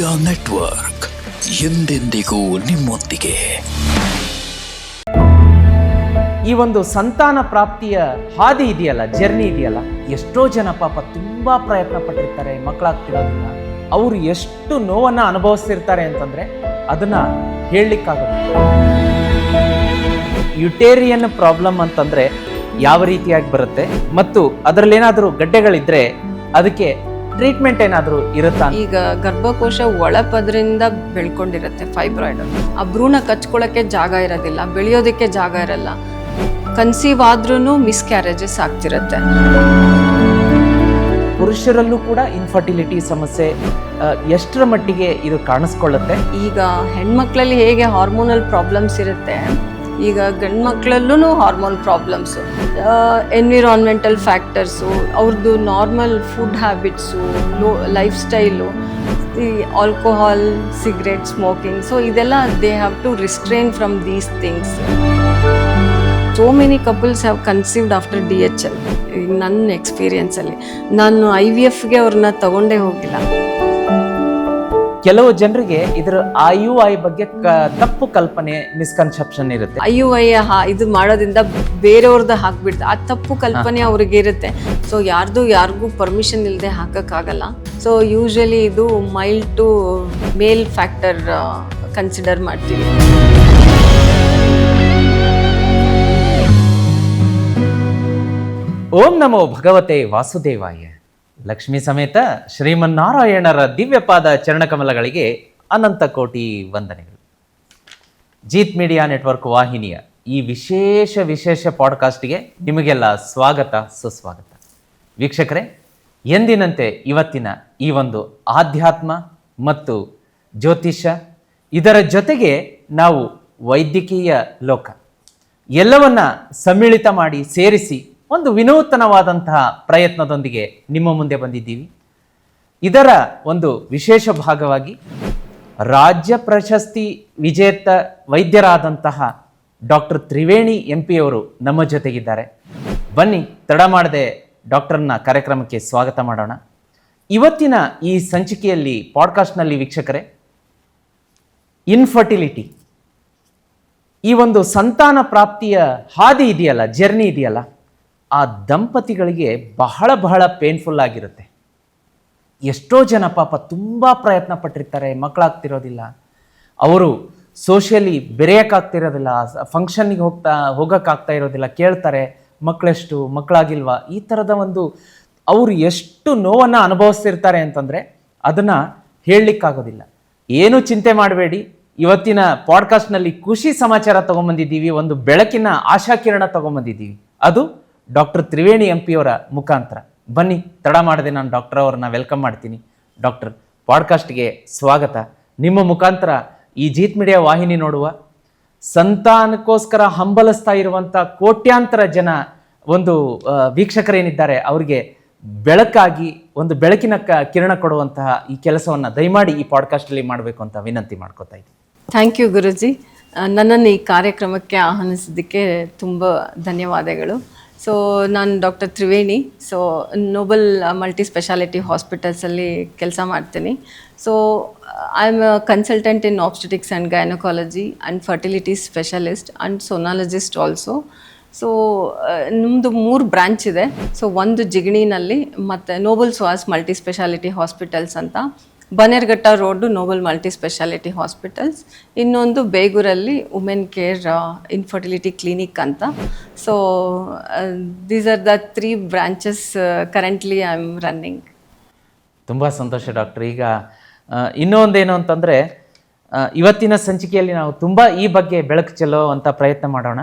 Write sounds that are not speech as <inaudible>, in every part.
Media network ಎಂದೆಂದಿಗೂ ನಿಮ್ಮೊಂದಿಗೆ. ಈ ಒಂದು ಸಂತಾನ ಪ್ರಾಪ್ತಿಯ ಹಾದಿ ಇದೆಯಲ್ಲ, ಜರ್ನಿ ಇದೆಯಲ್ಲ, ಎಷ್ಟೋ ಜನ ಪಾಪ ತುಂಬಾ ಪ್ರಯತ್ನ ಪಟ್ಟಿರ್ತಾರೆ ಮಕ್ಕಳಾಗ್ತಿರೋದಿಲ್ಲ ಅವರು ಎಷ್ಟು ನೋವನ್ನ ಅನುಭವಿಸ್ತಿರ್ತಾರೆ ಅಂತಂದ್ರೆ ಅದನ್ನ ಹೇಳಲಿಕ್ಕಾಗುತ್ತೆ ಯುಟೇರಿಯನ್ ಪ್ರಾಬ್ಲಮ್ ಅಂತಂದ್ರೆ ಯಾವ ರೀತಿಯಾಗಿ ಬರುತ್ತೆ ಮತ್ತು ಅದರಲ್ಲೇನಾದರೂ ಗಡ್ಡೆಗಳಿದ್ರೆ ಅದಕ್ಕೆ ಟ್ರೀಟ್ಮೆಂಟ್ ಏನಾದರೂ ಇರುತ್ತಾ ಈಗ ಗರ್ಭಕೋಶ ಒಳಪದ್ರಿಂದ ಬೆಳ್ಕೊಂಡಿರುತ್ತೆ ಫೈಬ್ರಾಯ್ಡ್ ಆ ಭ್ರೂಣ ಕಚ್ಕೊಳ್ಳೋಕ್ಕೆ ಜಾಗ ಇರೋದಿಲ್ಲ ಬೆಳೆಯೋದಕ್ಕೆ ಜಾಗ ಇರಲ್ಲ. ಕನ್ಸೀವ್ ಆದ್ರೂ ಮಿಸ್ಕ್ಯಾರೇಜಸ್ ಆಗ್ತಿರುತ್ತೆ. ಪುರುಷರಲ್ಲೂ ಕೂಡ ಇನ್ಫರ್ಟಿಲಿಟಿ ಸಮಸ್ಯೆ ಎಷ್ಟರ ಮಟ್ಟಿಗೆ ಇದು ಕಾಣಿಸ್ಕೊಳ್ಳುತ್ತೆ? ಈಗ ಹೆಣ್ಮಕ್ಳಲ್ಲಿ ಹೇಗೆ ಹಾರ್ಮೋನಲ್ ಪ್ರಾಬ್ಲಮ್ಸ್ ಇರುತ್ತೆ ಈಗ ಗಂಡು ಮಕ್ಕಳಲ್ಲೂ ಹಾರ್ಮೋನ್ ಪ್ರಾಬ್ಲಮ್ಸು ಎನ್ವಿರಾನ್ಮೆಂಟಲ್ ಫ್ಯಾಕ್ಟರ್ಸು ಅವ್ರದ್ದು normal food habits low lifestyle ಈ ಆಲ್ಕೋಹಾಲ್ ಸಿಗರೆಟ್ ಸ್ಮೋಕಿಂಗ್ ಸೊ ಇದೆಲ್ಲ they have to restrain from these things so many couples have conceived after D H L ನನ್ನ ಎಕ್ಸ್ಪೀರಿಯನ್ಸಲ್ಲಿ ನಾನು ಐ ವಿ ಎಫ್ಗೆ ಅವ್ರನ್ನ ತಗೊಂಡೇ ಹೋಗಿಲ್ಲ. ಕೆಲವು ಜನರಿಗೆ ಇದರ ಐ ಯು ಐ ಬಗ್ಗೆ ತಪ್ಪು ಕಲ್ಪನೆ ಮಿಸ್ಕನ್ಸೆಪ್ಷನ್ ಇರುತ್ತೆ. ಐ ಯು ಐ ಇದು ಮಾಡೋದ್ರಿಂದ ಬೇರೆಯವ್ರದ್ದು ಹಾಕ್ಬಿಡ್ತು. ಆ ತಪ್ಪು ಕಲ್ಪನೆ ಅವ್ರಿಗೆ ಇರುತ್ತೆ. ಸೊ ಯಾರ್ದು ಯಾರಿಗೂ ಪರ್ಮಿಷನ್ ಇಲ್ಲದೆ ಹಾಕಕ್ಕಾಗಲ್ಲ. ಸೊ ಯೂಶಲಿ ಇದು mild to male factor consider ಮಾಡ್ತೀವಿ. ಓಂ ನಮೋ ಭಗವತೆ ವಾಸುದೇವಾಯ. ಲಕ್ಷ್ಮೀ ಸಮೇತ ಶ್ರೀಮನ್ನಾರಾಯಣರ ದಿವ್ಯಪಾದ ಚರಣಕಮಲಗಳಿಗೆ ಅನಂತ ಕೋಟಿ ವಂದನೆಗಳು. ಜೀತ್ ಮೀಡಿಯಾ ನೆಟ್ವರ್ಕ್ ವಾಹಿನಿಯ ಈ ವಿಶೇಷ ವಿಶೇಷ ಪಾಡ್ಕಾಸ್ಟ್ಗೆ ನಿಮಗೆಲ್ಲ ಸ್ವಾಗತ, ಸುಸ್ವಾಗತ. ವೀಕ್ಷಕರೇ, ಎಂದಿನಂತೆ ಇವತ್ತಿನ ಈ ಒಂದು ಆಧ್ಯಾತ್ಮ ಮತ್ತು ಜ್ಯೋತಿಷ ಇದರ ಜೊತೆಗೆ ನಾವು ವೈದ್ಯಕೀಯ ಲೋಕ ಎಲ್ಲವನ್ನ ಸಮ್ಮಿಳಿತ ಮಾಡಿ ಸೇರಿಸಿ ಒಂದು ವಿನೂತನವಾದಂತಹ ಪ್ರಯತ್ನದೊಂದಿಗೆ ನಿಮ್ಮ ಮುಂದೆ ಬಂದಿದ್ದೀವಿ. ಇದರ ಒಂದು ವಿಶೇಷ ಭಾಗವಾಗಿ ರಾಜ್ಯ ಪ್ರಶಸ್ತಿ ವಿಜೇತ ವೈದ್ಯರಾದಂತಹ ಡಾಕ್ಟರ್ ತ್ರಿವೇಣಿ ಎಂ ಪಿ ಅವರು ನಮ್ಮ ಜೊತೆಗಿದ್ದಾರೆ. ಬನ್ನಿ, ತಡ ಮಾಡದೆ ಡಾಕ್ಟರ್ನ ಕಾರ್ಯಕ್ರಮಕ್ಕೆ ಸ್ವಾಗತ ಮಾಡೋಣ. ಇವತ್ತಿನ ಈ ಸಂಚಿಕೆಯಲ್ಲಿ ಪಾಡ್ಕಾಸ್ಟ್ನಲ್ಲಿ ವೀಕ್ಷಕರೇ, ಇನ್ಫರ್ಟಿಲಿಟಿ. ಈ ಒಂದು ಸಂತಾನ ಪ್ರಾಪ್ತಿಯ ಹಾದಿ ಇದೆಯಲ್ಲ, ಜರ್ನಿ ಇದೆಯಲ್ಲ ಆ ದಂಪತಿಗಳಿಗೆ ಬಹಳ ಬಹಳ ಪೇನ್ಫುಲ್ ಆಗಿರುತ್ತೆ. ಎಷ್ಟೋ ಜನ ಪಾಪ ತುಂಬ ಪ್ರಯತ್ನ ಪಟ್ಟಿರ್ತಾರೆ, ಮಕ್ಕಳಾಗ್ತಿರೋದಿಲ್ಲ. ಅವರು ಸೋಷಿಯಲಿ ಬೆರೆಯೋಕ್ಕಾಗ್ತಿರೋದಿಲ್ಲ ಫಂಕ್ಷನ್ನಿಗೆ ಹೋಗ್ತಾ, ಹೋಗೋಕ್ಕಾಗ್ತಾ ಇರೋದಿಲ್ಲ, ಕೇಳ್ತಾರೆ ಮಕ್ಕಳೆಷ್ಟು ಮಕ್ಕಳಾಗಿಲ್ವಾ? ಈ ಥರದ ಒಂದು ಅವರು ಎಷ್ಟು ನೋವನ್ನು ಅನುಭವಿಸ್ತಿರ್ತಾರೆ ಅಂತಂದರೆ ಅದನ್ನು ಹೇಳಲಿಕ್ಕಾಗೋದಿಲ್ಲ. ಏನು ಚಿಂತೆ ಮಾಡಬೇಡಿ. ಇವತ್ತಿನ ಪಾಡ್ಕಾಸ್ಟ್ನಲ್ಲಿ ಖುಷಿ ಸಮಾಚಾರ ತೊಗೊಂಬಂದಿದ್ದೀವಿ, ಒಂದು ಬೆಳಕಿನ ಆಶಾಕಿರಣ ತೊಗೊಂಬಂದಿದ್ದೀವಿ. ಅದು ಡಾಕ್ಟರ್ ತ್ರಿವೇಣಿ ಎಂ ಪಿಯವರ ಮುಖಾಂತರ. ಬನ್ನಿ, ತಡ ಮಾಡದೆ ನಾನು ಡಾಕ್ಟರ್ ಅವ್ರನ್ನ ವೆಲ್ಕಮ್ ಮಾಡ್ತೀನಿ. ಡಾಕ್ಟರ್ ಪಾಡ್ಕಾಸ್ಟ್ಗೆ ಸ್ವಾಗತ. ನಿಮ್ಮ ಮುಖಾಂತರ ಈ ಜೀತ್ ಮೀಡಿಯಾ ವಾಹಿನಿ ನೋಡುವ, ಸಂತಾನಕ್ಕೋಸ್ಕರ ಹಂಬಲಿಸ್ತಾ ಇರುವಂಥ ಕೋಟ್ಯಾಂತರ ಜನ ಒಂದು ವೀಕ್ಷಕರೇನಿದ್ದಾರೆ ಅವರಿಗೆ ಬೆಳಕಾಗಿ ಒಂದು ಬೆಳಕಿನ ಕ, ಕಿರಣ ಕೊಡುವಂತಹ ಈ ಕೆಲಸವನ್ನು ದಯಮಾಡಿ ಈ ಪಾಡ್ಕಾಸ್ಟಲ್ಲಿ ಮಾಡಬೇಕು ಅಂತ ವಿನಂತಿ ಮಾಡ್ಕೋತಾ ಇದ್ದೀನಿ. Thank you Guruji. ನನ್ನನ್ನು ಈ ಕಾರ್ಯಕ್ರಮಕ್ಕೆ ಆಹ್ವಾನಿಸಿದ್ದಕ್ಕೆ ತುಂಬ ಧನ್ಯವಾದಗಳು. ಸೊ ನಾನು doctor Triveni so Noble multi speciality ಹಾಸ್ಪಿಟಲ್ಸಲ್ಲಿ ಕೆಲಸ ಮಾಡ್ತೀನಿ. So I am consultant in obstetrics and gynaecology and fertility specialist and sonologist also so ನಮ್ಮದು ಮೂರು ಬ್ರ್ಯಾಂಚ್ ಇದೆ. ಸೊ ಒಂದು ಜಿಗಣಿನಲ್ಲಿ ಮತ್ತು Noble Swas multi speciality hospitals ಅಂತ. Bannerghatta road Noble multi speciality hospitals. ಇನ್ನೊಂದು ಬೇಗೂರಲ್ಲಿ ವುಮೆನ್ ಕೇರ್ ಇನ್ಫರ್ಟಿಲಿಟಿ ಕ್ಲಿನಿಕ್ ಅಂತ. So these are the three branches currently I am running ತುಂಬ ಸಂತೋಷ ಡಾಕ್ಟರ್. ಈಗ ಇನ್ನೊಂದು ಇನ್ನೊಂದೇನು ಅಂತಂದರೆ ಇವತ್ತಿನ ಸಂಚಿಕೆಯಲ್ಲಿ ನಾವು ತುಂಬ ಈ ಬಗ್ಗೆ ಬೆಳಕು ಚೆಲ್ಲೋ ಅಂತ ಪ್ರಯತ್ನ ಮಾಡೋಣ.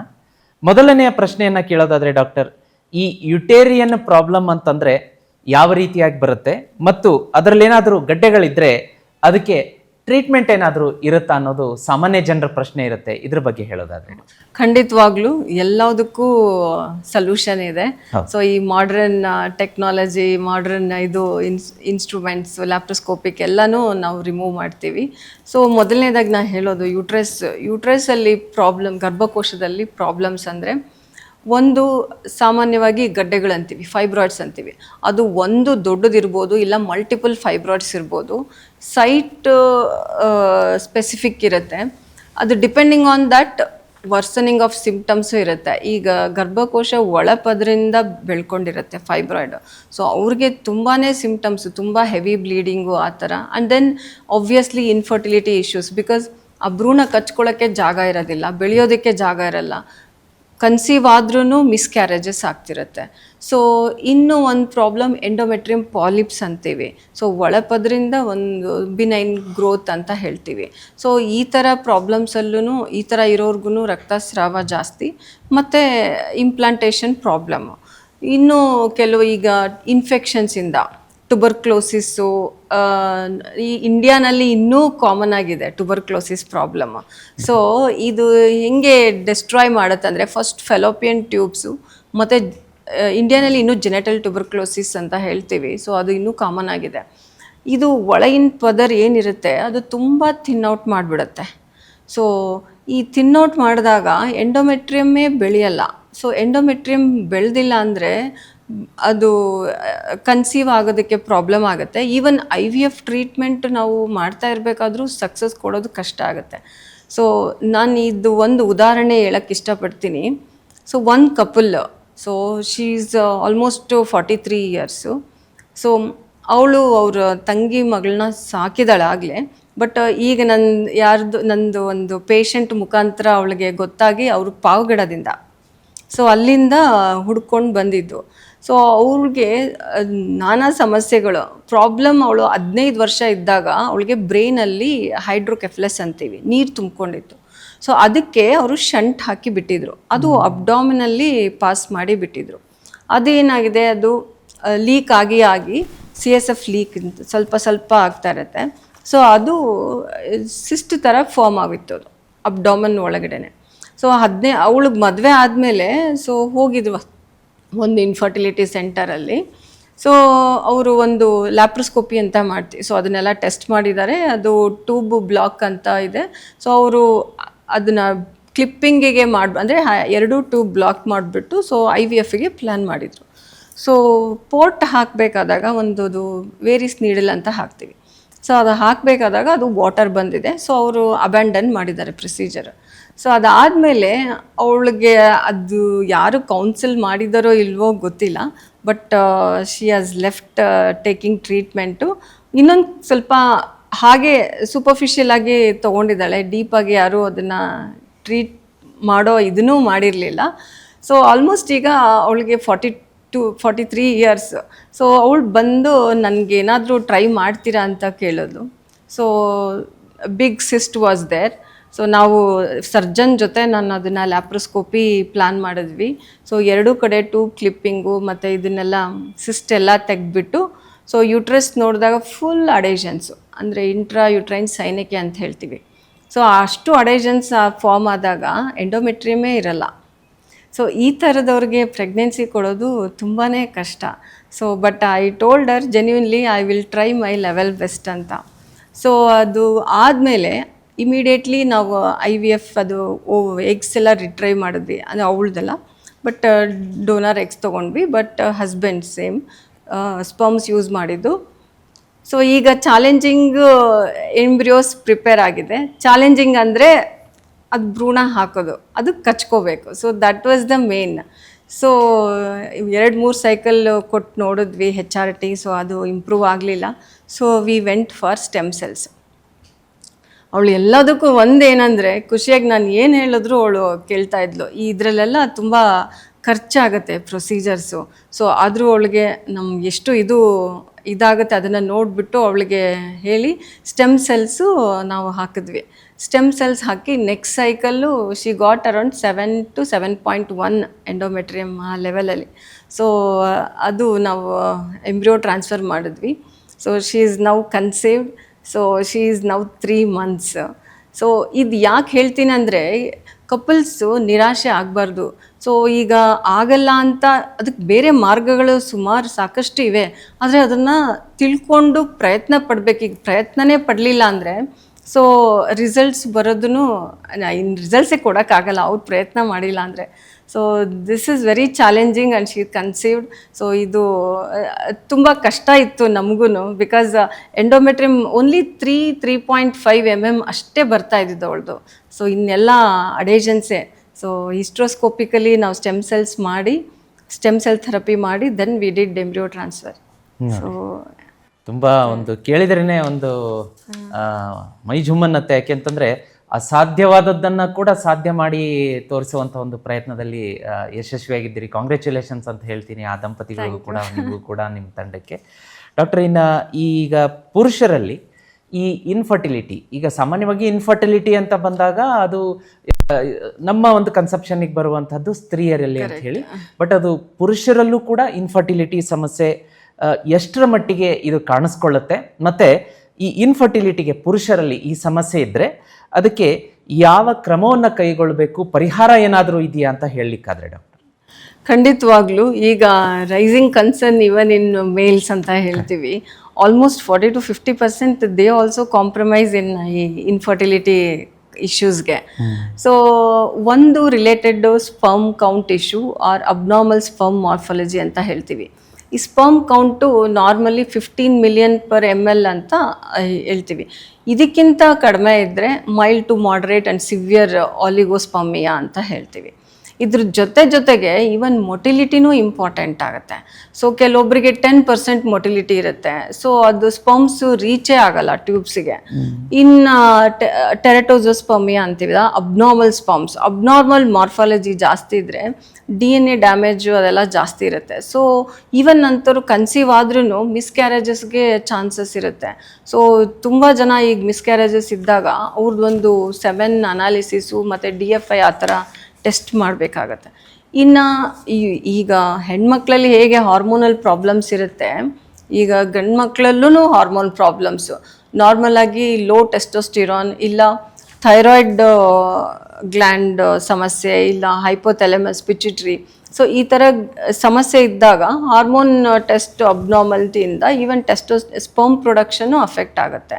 ಮೊದಲನೆಯ ಪ್ರಶ್ನೆಯನ್ನು ಕೇಳೋದಾದರೆ ಡಾಕ್ಟರ್, ಈ ಯುಟೇರಿಯನ್ ಪ್ರಾಬ್ಲಮ್ ಅಂತಂದರೆ ಯಾವ ರೀತಿಯಾಗಿ ಬರುತ್ತೆ ಮತ್ತು ಅದರಲ್ಲೇನಾದರೂ ಗಡ್ಡೆಗಳಿದ್ದರೆ ಅದಕ್ಕೆ ಟ್ರೀಟ್ಮೆಂಟ್ ಏನಾದರೂ ಇರುತ್ತಾ ಅನ್ನೋದು ಸಾಮಾನ್ಯ ಜನರ ಪ್ರಶ್ನೆ ಇರುತ್ತೆ. ಇದ್ರ ಬಗ್ಗೆ ಹೇಳೋದಾದ್ರೆ. ಖಂಡಿತವಾಗ್ಲೂ ಎಲ್ಲದಕ್ಕೂ ಸೊಲ್ಯೂಷನ್ ಇದೆ. ಸೊ ಈ ಮಾಡ್ರನ್ ಟೆಕ್ನಾಲಜಿ ಮಾಡ್ರನ್ ಇದು ಇನ್ಸ್ ಇನ್ಸ್ಟ್ರೂಮೆಂಟ್ಸ್ ಲ್ಯಾಪ್ಟೋಸ್ಕೋಪಿಕ್ ಎಲ್ಲನೂ ನಾವು ರಿಮೂವ್ ಮಾಡ್ತೀವಿ. ಸೊ ಮೊದಲನೇದಾಗಿ ನಾನು ಹೇಳೋದು ಯೂಟ್ರಸ್ ಯೂಟ್ರೆಸ್ಸಲ್ಲಿ ಪ್ರಾಬ್ಲಮ್ ಗರ್ಭಕೋಶದಲ್ಲಿ ಪ್ರಾಬ್ಲಮ್ಸ್ ಅಂದರೆ ಒಂದು ಸಾಮಾನ್ಯವಾಗಿ ಗಡ್ಡೆಗಳಂತೀವಿ ಫೈಬ್ರಾಯ್ಡ್ಸ್ ಅಂತೀವಿ. ಅದು ಒಂದು ದೊಡ್ಡದಿರ್ಬೋದು ಇಲ್ಲ ಮಲ್ಟಿಪಲ್ ಫೈಬ್ರಾಯ್ಡ್ಸ್ ಇರ್ಬೋದು. ಸೈಟ್ ಸ್ಪೆಸಿಫಿಕ್ ಇರುತ್ತೆ. ಅದು depending on that worsening of symptoms ಇರುತ್ತೆ. ಈಗ ಗರ್ಭಕೋಶ ಒಳಪದರಿಂದ ಬೆಳ್ಕೊಂಡಿರುತ್ತೆ ಫೈಬ್ರಾಯ್ಡ್ ಸೊ ಅವ್ರಿಗೆ ತುಂಬಾ ಸಿಂಪ್ಟಮ್ಸ್ ತುಂಬ ಹೆವಿ ಬ್ಲೀಡಿಂಗು ಆ ಥರ. And then obviously infertility issues because ಆ ಭ್ರೂಣ ಕಚ್ಕೊಳ್ಳೋಕ್ಕೆ ಜಾಗ ಇರೋದಿಲ್ಲ, ಬೆಳೆಯೋದಕ್ಕೆ ಜಾಗ ಇರಲ್ಲ. ಕನ್ಸೀವ್ ಆದ್ರೂ ಮಿಸ್ಕ್ಯಾರೇಜಸ್ ಆಗ್ತಿರುತ್ತೆ. ಸೊ ಇನ್ನು ಒಂದು ಪ್ರಾಬ್ಲಮ್ ಎಂಡೋಮೆಟ್ರಿಯಂ ಪಾಲಿಪ್ಸ್ ಅಂತೀವಿ. ಸೊ ಒಳಪದ್ರಿಂದ ಒಂದು ಬಿನೈನ್ ಗ್ರೋತ್ ಅಂತ ಹೇಳ್ತೀವಿ. ಸೊ ಈ ಥರ ಪ್ರಾಬ್ಲಮ್ಸಲ್ಲೂ ಈ ಥರ ಇರೋರ್ಗು ರಕ್ತಸ್ರಾವ ಜಾಸ್ತಿ, ಮತ್ತು ಇಂಪ್ಲಾಂಟೇಷನ್ ಪ್ರಾಬ್ಲಮ್ಮು ಇನ್ನು ಕೆಲವು ಈಗ ಇನ್ಫೆಕ್ಷನ್ಸಿಂದ ಟುಬರ್ಕ್ಲೋಸಿಸ್ಸು ಈ ಇಂಡಿಯಾನಲ್ಲಿ ಇನ್ನೂ ಕಾಮನ್ ಆಗಿದೆ ಟುಬರ್ಕ್ಲೋಸಿಸ್ ಪ್ರಾಬ್ಲಮ್ ಸೊ ಇದು ಹೆಂಗೆ ಡೆಸ್ಟ್ರಾಯ್ ಮಾಡುತ್ತಂದರೆ ಫಸ್ಟ್ ಫೆಲೋಪಿಯನ್ ಟ್ಯೂಬ್ಸು ಮತ್ತು ಇಂಡಿಯಾನಲ್ಲಿ ಇನ್ನೂ ಜೆನೆಟಲ್ ಟುಬರ್ಕ್ಲೋಸಿಸ್ ಅಂತ ಹೇಳ್ತೀವಿ. ಸೊ ಅದು ಇನ್ನೂ ಕಾಮನ್ ಆಗಿದೆ. ಇದು ಒಳಗಿನ ಪದರ್ ಏನಿರುತ್ತೆ, ಅದು ತುಂಬ ಥಿನ್ಔಟ್ ಮಾಡಿಬಿಡುತ್ತೆ. ಸೊ ಈ ಥಿನ್ಔಟ್ ಮಾಡಿದಾಗ ಎಂಡೋಮೆಟ್ರಿಯಮ್ಮೇ ಬೆಳೆಯಲ್ಲ. ಸೊ ಎಂಡೋಮೆಟ್ರಿಯಮ್ ಬೆಳೆದಿಲ್ಲ ಅಂದರೆ ಅದು ಕನ್ಸೀವ್ ಆಗೋದಕ್ಕೆ ಪ್ರಾಬ್ಲಮ್ ಆಗುತ್ತೆ. Even I V F treatment ನಾವು ಮಾಡ್ತಾ ಇರಬೇಕಾದ್ರೂ ಸಕ್ಸಸ್ ಕೊಡೋದು ಕಷ್ಟ ಆಗುತ್ತೆ. ಸೊ ನಾನು ಇದು ಒಂದು ಉದಾಹರಣೆ ಹೇಳಕ್ಕೆ ಇಷ್ಟಪಡ್ತೀನಿ. ಸೊ ಒಂದು couple so she is almost forty three years so ಅವಳು ಅವ್ರ ತಂಗಿ ಮಗಳನ್ನ ಸಾಕಿದಾಳೆ ಆಗಲೇ. ಬಟ್ ಈಗ ನನ್ನ ಯಾರ್ದು, ನಂದು ಒಂದು ಪೇಷಂಟ್ ಮುಖಾಂತರ ಅವಳಿಗೆ ಗೊತ್ತಾಗಿ ಅವರು ಪಾವಗಡದಿಂದ. ಸೊ ಅಲ್ಲಿಂದ, ಹುಡ್ಕೊಂಡು ಬಂದಿದ್ದು. ಸೊ ಅವ್ರಿಗೆ ನಾನಾ ಸಮಸ್ಯೆಗಳು ಪ್ರಾಬ್ಲಮ್ ಅವಳು ಹದಿನೈದು ವರ್ಷ ಇದ್ದಾಗ ಅವಳಿಗೆ ಬ್ರೈನಲ್ಲಿ ಹೈಡ್ರೋಕೆಫ್ಲೆಸ್ ಅಂತೀವಿ ನೀರು ತುಂಬಿಕೊಂಡಿತ್ತು. ಸೊ ಅದಕ್ಕೆ ಅವರು ಶಂಟ್ ಹಾಕಿ ಬಿಟ್ಟಿದ್ರು. ಅದು ಅಬ್ಡಾಮಿನಲ್ಲಿ ಪಾಸ್ ಮಾಡಿ ಬಿಟ್ಟಿದ್ರು. ಅದೇನಾಗಿದೆ ಅದು? ಲೀಕ್ ಆಗಿ ಆಗಿ ಸಿ ಎಸ್ ಎಫ್ ಲೀಕ್ ಸ್ವಲ್ಪ ಸ್ವಲ್ಪ ಆಗ್ತಾ ಇರುತ್ತೆ. ಸೊ ಅದು ಸಿಸ್ಟ್ ಥರ ಫಾರ್ಮ್ ಆಗಿತ್ತು ಅದು ಅಬ್ಡಾಮನ್ ಒಳಗಡೆನೆ. ಸೊ ಹದಿನೈ ಅವಳಿಗೆ ಮದುವೆ ಆದಮೇಲೆ ಸೊ ಹೋಗಿದ್ವು. ಒಂದು ಇನ್ಫರ್ಟಿಲಿಟಿ ಸೆಂಟರಲ್ಲಿ ಸೊ ಅವರು ಒಂದು ಲ್ಯಾಪ್ರೋಸ್ಕೋಪಿ ಅಂತ ಮಾಡ್ತೀವಿ ಸೊ ಅದನ್ನೆಲ್ಲ ಟೆಸ್ಟ್ ಮಾಡಿದ್ದಾರೆ ಅದು ಟ್ಯೂಬ್ ಬ್ಲಾಕ್ ಅಂತ ಇದೆ. ಸೊ ಅವರು ಅದನ್ನು ಕ್ಲಿಪ್ಪಿಂಗಿಗೆ ಮಾಡಿ, ಅಂದರೆ ಎರಡೂ ಟ್ಯೂಬ್ ಬ್ಲಾಕ್ ಮಾಡಿಬಿಟ್ಟು ಸೊ ಐ ವಿ ಎಫ್ಗೆ ಪ್ಲ್ಯಾನ್ ಮಾಡಿದರು. ಸೊ ಪೋರ್ಟ್ ಹಾಕಬೇಕಾದಾಗ ಒಂದು ಅದು ವೇರಿಸ್ ನೀಡಲ್ ಅಂತ ಹಾಕ್ತೀವಿ. ಸೊ ಅದು ಹಾಕಬೇಕಾದಾಗ ಅದು ವಾಟರ್ ಬಂದಿದೆ. ಸೊ ಅವರು ಅಬ್ಯಾಂಡನ್ ಮಾಡಿದ್ದಾರೆ ಪ್ರೊಸೀಜರ್ ಸೊ ಅದಾದಮೇಲೆ ಅವಳಿಗೆ ಅದು ಯಾರು ಕೌನ್ಸಿಲ್ ಮಾಡಿದಾರೋ ಇಲ್ವೋ ಗೊತ್ತಿಲ್ಲ but she has left taking treatment ಇನ್ನೊಂದು ಸ್ವಲ್ಪ ಹಾಗೆ ಸೂಪರ್ಫಿಷಿಯಲ್ ಆಗಿ ತೊಗೊಂಡಿದ್ದಾಳೆ ಡೀಪಾಗಿ ಯಾರೂ ಅದನ್ನು ಟ್ರೀಟ್ ಮಾಡೋ ಇದನ್ನೂ ಮಾಡಿರಲಿಲ್ಲ. ಸೊ ಆಲ್ಮೋಸ್ಟ್ ಈಗ ಅವಳಿಗೆ forty two forty three years so ಅವಳು ಬಂದು ನನಗೇನಾದರೂ ಟ್ರೈ ಮಾಡ್ತೀರಾ ಅಂತ ಕೇಳೋದು. So big cyst was there so ನಾವು ಸರ್ಜನ್ ಜೊತೆ ನಾನು ಅದನ್ನು ಲ್ಯಾಪ್ರೋಸ್ಕೋಪಿ ಪ್ಲಾನ್ ಮಾಡಿದ್ವಿ. ಸೊ ಎರಡೂ ಕಡೆ ಟೂ ಕ್ಲಿಪ್ಪಿಂಗು ಮತ್ತು ಇದನ್ನೆಲ್ಲ ಸಿಸ್ಟ್ ಎಲ್ಲ ತೆಗೆದ್ಬಿಟ್ಟು ಸೊ ಯೂಟ್ರಸ್ ನೋಡಿದಾಗ ಫುಲ್ ಅಡೇಷನ್ಸು ಅಂದರೆ ಇಂಟ್ರಾ ಯುಟ್ರೈನ್ ಸೈನಿಕೆ ಅಂತ ಹೇಳ್ತೀವಿ. ಸೊ ಅಷ್ಟು ಅಡೇಷನ್ಸ್ ಫಾರ್ಮ್ ಆದಾಗ ಎಂಡೋಮೆಟ್ರಿಯಮೇ ಇರಲ್ಲ. ಸೊ ಈ ಥರದವ್ರಿಗೆ ಪ್ರೆಗ್ನೆನ್ಸಿ ಕೊಡೋದು ತುಂಬಾ ಕಷ್ಟ. So but I told her genuinely I will try my level best ಅಂತ. ಸೊ ಅದು ಆದಮೇಲೆ ಇಮಿಡಿಯೇಟ್ಲಿ ನಾವು ಐ ವಿ ಎಫ್ ಅದು ಓ ಎಗ್ಸ್ ಎಲ್ಲ ರಿಟ್ರೈ ಮಾಡಿದ್ವಿ. ಅದು ಅವಳದಲ್ಲ. ಬಟ್ ಡೋನರ್ ಎಗ್ಸ್ ತೊಗೊಂಡ್ವಿ. But husband same sperms use ಮಾಡಿದ್ದು. ಸೊ ಈಗ ಚಾಲೆಂಜಿಂಗ್ ಎಂಬ್ರಿಯೋಸ್ ಪ್ರಿಪೇರ್ ಆಗಿದೆ. ಚಾಲೆಂಜಿಂಗ್ ಅಂದರೆ ಅದು ಭ್ರೂಣ ಹಾಕೋದು. ಅದು ಕಚ್ಕೋಬೇಕು. So that was the main so ಎರಡು, ಮೂರು ಸೈಕಲ್ ಕೊಟ್ಟು ನೋಡಿದ್ವಿ ಹೆಚ್ ಆರ್ ಟಿ ಸೊ ಅದು ಇಂಪ್ರೂವ್ ಆಗಲಿಲ್ಲ. So we went for stem cells ಅವಳು ಎಲ್ಲದಕ್ಕೂ ಒಂದೇನಂದರೆ, ಖುಷಿಯಾಗಿ ನಾನು ಏನು ಹೇಳಿದ್ರು ಅವಳು ಕೇಳ್ತಾ ಇದ್ಲು. ಈ ಇದರಲ್ಲೆಲ್ಲ ತುಂಬ ಖರ್ಚಾಗತ್ತೆ ಪ್ರೊಸೀಜರ್ಸು ಸೊ ಆದರೂ ಅವಳಿಗೆ ನಮ್ಗೆ ಎಷ್ಟು ಇದು ಇದಾಗುತ್ತೆ ಅದನ್ನು ನೋಡಿಬಿಟ್ಟು ಅವಳಿಗೆ ಹೇಳಿ ಸ್ಟೆಮ್ ಸೆಲ್ಸು ನಾವು ಹಾಕಿದ್ವಿ. Stem cells hockey next cycle she got around seven to seven point one endometrium ಆ ಲೆವೆಲಲ್ಲಿ ಸೊ ಅದು ನಾವು ಎಂಬ್ರಿಯೋ ಟ್ರಾನ್ಸ್ಫರ್ ಮಾಡಿದ್ವಿ. So she is now conceived so she is now three months so ಇದು ಯಾಕೆ ಹೇಳ್ತೀನಿ ಅಂದರೆ ಕಪಲ್ಸು ನಿರಾಶೆ ಆಗಬಾರ್ದು. ಸೊ ಈಗ ಆಗಲ್ಲ ಅಂತ ಅದಕ್ಕೆ ಬೇರೆ ಮಾರ್ಗಗಳು ಸುಮಾರು ಸಾಕಷ್ಟು ಇವೆ. ಆದರೆ ಅದನ್ನು ತಿಳ್ಕೊಂಡು ಪ್ರಯತ್ನ ಪಡಬೇಕು. ಈಗ ಪ್ರಯತ್ನನೇ ಪಡಲಿಲ್ಲ ಅಂದರೆ ಸೊ ರಿಸಲ್ಟ್ಸ್ ಬರೋದನ್ನು ಇನ್ನು ರಿಸಲ್ಟ್ಸೇ ಕೊಡೋಕ್ಕಾಗಲ್ಲ. ಅವ್ರು ಪ್ರಯತ್ನ ಮಾಡಿಲ್ಲ ಅಂದರೆ. So this is very challenging and she conceived so ಇದು ತುಂಬ ಕಷ್ಟ ಇತ್ತು ನಮಗೂ because endometrium only three three point five M M ಅಷ್ಟೇ ಬರ್ತಾ ಇದ್ದಿದ್ದು ಅವಳದು. ಸೊ ಇನ್ನೆಲ್ಲ ಅಡೇಜನ್ಸೇ ಸೊ ಹಿಸ್ಟ್ರೋಸ್ಕೋಪಿಕಲಿ ನಾವು ಸ್ಟೆಮ್ ಸೆಲ್ಸ್ ಮಾಡಿ ಸ್ಟೆಮ್ ಸೆಲ್ ಥೆರಪಿ ಮಾಡಿ then we did the embryo transfer so ತುಂಬ ಒಂದು ಕೇಳಿದ್ರೇ ಒಂದು ಮೈ ಜುಮ್ಮನ್ನತ್ತೆ ಯಾಕೆಂತಂದ್ರೆ ಅಸಾಧ್ಯವಾದದ್ದನ್ನ ಕೂಡ ಸಾಧ್ಯ ಮಾಡಿ ತೋರಿಸುವಂತ ಒಂದು ಪ್ರಯತ್ನದಲ್ಲಿ ಯಶಸ್ವಿಯಾಗಿದ್ದೀರಿ. ಕಾಂಗ್ರ್ಯಾಚುಲೇಷನ್ಸ್ ಅಂತ ಹೇಳ್ತೀನಿ ಆ ದಂಪತಿಗಳಿಗೂ ಕೂಡ ನಿಮಗೂ ಕೂಡ ನಿಮ್ಮ ತಂಡಕ್ಕೆ. ಡಾಕ್ಟರ್ ಇನ್ನ ಈಗ ಪುರುಷರಲ್ಲಿ ಈ ಇನ್ಫರ್ಟಿಲಿಟಿ ಈಗ ಸಾಮಾನ್ಯವಾಗಿ ಇನ್ಫರ್ಟಿಲಿಟಿ ಅಂತ ಬಂದಾಗ ಅದು ನಮ್ಮ ಒಂದು ಕನ್ಸೆಪ್ಷನ್ಗೆ ಬರುವಂಥದ್ದು ಸ್ತ್ರೀಯರಲ್ಲಿ ಅಂತ ಹೇಳಿ. ಬಟ್ ಅದು ಪುರುಷರಲ್ಲೂ ಕೂಡ ಇನ್ಫರ್ಟಿಲಿಟಿ ಸಮಸ್ಯೆ ಎಷ್ಟರ ಮಟ್ಟಿಗೆ ಇದು ಕಾಣಿಸ್ಕೊಳ್ಳುತ್ತೆ. ಮತ್ತೆ ಈ ಇನ್ಫರ್ಟಿಲಿಟಿಗೆ ಪುರುಷರಲ್ಲಿ ಈ ಸಮಸ್ಯೆ ಇದ್ದರೆ ಅದಕ್ಕೆ ಯಾವ ಕ್ರಮವನ್ನು ಕೈಗೊಳ್ಳಬೇಕು ಪರಿಹಾರ ಏನಾದರೂ ಇದೆಯಾ ಅಂತ ಹೇಳಲಿಕ್ಕಾದ್ರೆ ಡಾಕ್ಟರ್? ಖಂಡಿತವಾಗ್ಲೂ ಈಗ rising concern even in males ಅಂತ ಹೇಳ್ತೀವಿ. Almost forty to fifty percent they also compromise in ಈ ಇನ್ಫರ್ಟಿಲಿಟಿ ಇಶ್ಯೂಸ್ಗೆ ಸೊ ಒಂದು related sperm count issue or abnormal sperm morphology ಅಂತ ಹೇಳ್ತೀವಿ. ಈ sperm count normally fifteen million per M L ಅಂತ ಹೇಳ್ತೀವಿ. ಇದಕ್ಕಿಂತ ಕಡಿಮೆ ಇದ್ದರೆ mild to moderate and severe oligospermia ಅಂತ ಹೇಳ್ತೀವಿ. ಇದ್ರ ಜೊತೆ ಜೊತೆಗೆ ಈವನ್ ಮೊಟಿಲಿಟಿನೂ ಇಂಪಾರ್ಟೆಂಟ್ ಆಗುತ್ತೆ. ಸೊ ಕೆಲವೊಬ್ಬರಿಗೆ ಟೆನ್ ಪರ್ಸೆಂಟ್ ಮೊಟಿಲಿಟಿ ಇರುತ್ತೆ. ಸೊ ಅದು ಸ್ಪಮ್ಸು ರೀಚೇ ಆಗಲ್ಲ ಟ್ಯೂಬ್ಸಿಗೆ ಇನ್ನು ಟೆರಟೋಸೋಸ್ಪಮಿಯಾ ಅಂತೀವಿ ಅಬ್ನಾರ್ಮಲ್ ಸ್ಪಮ್ಸ್ ಅಬ್ನಾರ್ಮಲ್ ಮಾರ್ಫಾಲಜಿ ಜಾಸ್ತಿ ಇದ್ದರೆ ಡಿ ಎನ್ ಎ ಡ್ಯಾಮೇಜು ಅದೆಲ್ಲ ಜಾಸ್ತಿ ಇರುತ್ತೆ. ಸೊ ಈವನ್ ನಂತರ ಕನ್ಸೀವ್ ಆದ್ರೂ ಮಿಸ್ಕ್ಯಾರೇಜಸ್ಗೆ ಚಾನ್ಸಸ್ ಇರುತ್ತೆ. ಸೊ ತುಂಬ ಜನ ಈಗ ಮಿಸ್ಕ್ಯಾರೇಜಸ್ ಇದ್ದಾಗ ಅವ್ರದ್ದೊಂದು ಸೆವೆನ್ ಅನಾಲಿಸಿಸು ಮತ್ತು ಡಿ ಎಫ್ ಐ ಆ ಥರ ಟೆಸ್ಟ್ ಮಾಡಬೇಕಾಗತ್ತೆ. ಇನ್ನು ಈಗ ಹೆಣ್ಮಕ್ಳಲ್ಲಿ ಹೇಗೆ ಹಾರ್ಮೋನಲ್ ಪ್ರಾಬ್ಲಮ್ಸ್ ಇರುತ್ತೆ, ಈಗ ಗಂಡು ಮಕ್ಕಳಲ್ಲೂ ಹಾರ್ಮೋನ್ ಪ್ರಾಬ್ಲಮ್ಸು. ನಾರ್ಮಲಾಗಿ ಲೋ ಟೆಸ್ಟೋಸ್ಟಿರಾನ್ ಇಲ್ಲ, ಥೈರಾಯ್ಡ್ ಗ್ಲ್ಯಾಂಡ್ ಸಮಸ್ಯೆ ಇಲ್ಲ, ಹೈಪೋಥೆಲೆಮಸ್ ಪಿಚಿಟ್ರಿ ಸೊ, ಈ ಥರ ಸಮಸ್ಯೆ ಇದ್ದಾಗ hormone test ಅಬ್ನಾರ್ಮಲ್ಟಿಯಿಂದ even testo sperm production affect ಆಗುತ್ತೆ.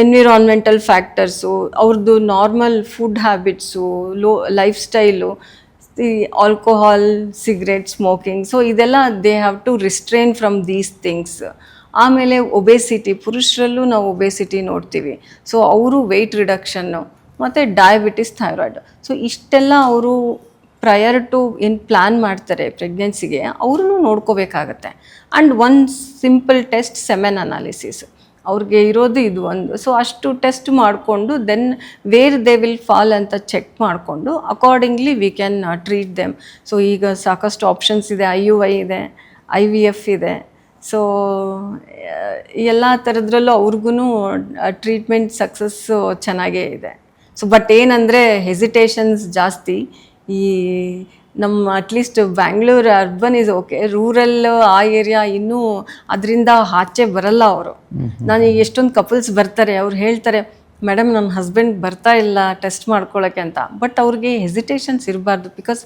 ಎನ್ವಿರಾನ್ಮೆಂಟಲ್ ಫ್ಯಾಕ್ಟರ್ಸು ಅವ್ರದ್ದು normal food habits low lifestyle the alcohol cigarette smoking so ಇದೆಲ್ಲ they have to restrain from these things ಆಮೇಲೆ ಒಬೆಸಿಟಿ ಪುರುಷರಲ್ಲೂ ನಾವು ಒಬೆಸಿಟಿ ನೋಡ್ತೀವಿ. ಸೊ ಅವರು ವೆಯ್ಟ್ ರಿಡಕ್ಷನ್ನು ಮತ್ತು ಡಯಾಬಿಟಿಸ್ ಥೈರಾಯ್ಡ್ ಸೊ ಇಷ್ಟೆಲ್ಲ ಅವರು ಪ್ರಯರ್ ಟು ಏನು ಪ್ಲ್ಯಾನ್ ಮಾಡ್ತಾರೆ ಪ್ರೆಗ್ನೆನ್ಸಿಗೆ ಅವ್ರೂ ನೋಡ್ಕೋಬೇಕಾಗತ್ತೆ. And one simple test semen analysis ಅವ್ರಿಗೆ ಇರೋದು ಇದು ಒಂದು. ಸೊ ಅಷ್ಟು ಟೆಸ್ಟ್ ಮಾಡಿಕೊಂಡು then where they will fall ಅಂತ ಚೆಕ್ ಮಾಡಿಕೊಂಡು accordingly we can treat them so ಈಗ ಸಾಕಷ್ಟು ಆಪ್ಷನ್ಸ್ ಇದೆ ಐ ಯು ಐ ಇದೆ ಐ ವಿ ಎಫ್ ಇದೆ. ಸೊ ಎಲ್ಲ ಥರದ್ರಲ್ಲೂ ಅವ್ರಿಗೂ ಟ್ರೀಟ್ಮೆಂಟ್ ಸಕ್ಸಸ್ಸು ಚೆನ್ನಾಗೇ ಇದೆ. ಸೊ ಬಟ್ ಏನಂದರೆ ಹೆಸಿಟೇಷನ್ಸ್ ಜಾಸ್ತಿ. ಈ ನಮ್ಮ at least Bangalore urban is okay rural ಆ ಏರಿಯಾ ಇನ್ನೂ ಅದರಿಂದ ಆಚೆ ಬರಲ್ಲ ಅವರು. ನಾನು ಎಷ್ಟೊಂದು ಕಪಲ್ಸ್ ಬರ್ತಾರೆ ಅವ್ರು ಹೇಳ್ತಾರೆ ಮೇಡಮ್ ನನ್ನ ಹಸ್ಬೆಂಡ್ ಬರ್ತಾ ಇಲ್ಲ ಟೆಸ್ಟ್ ಮಾಡ್ಕೊಳ್ಳೋಕ್ಕೆ ಅಂತ. ಬಟ್ ಅವ್ರಿಗೆ ಹೆಸಿಟೇಷನ್ಸ್ ಇರಬಾರ್ದು ಬಿಕಾಸ್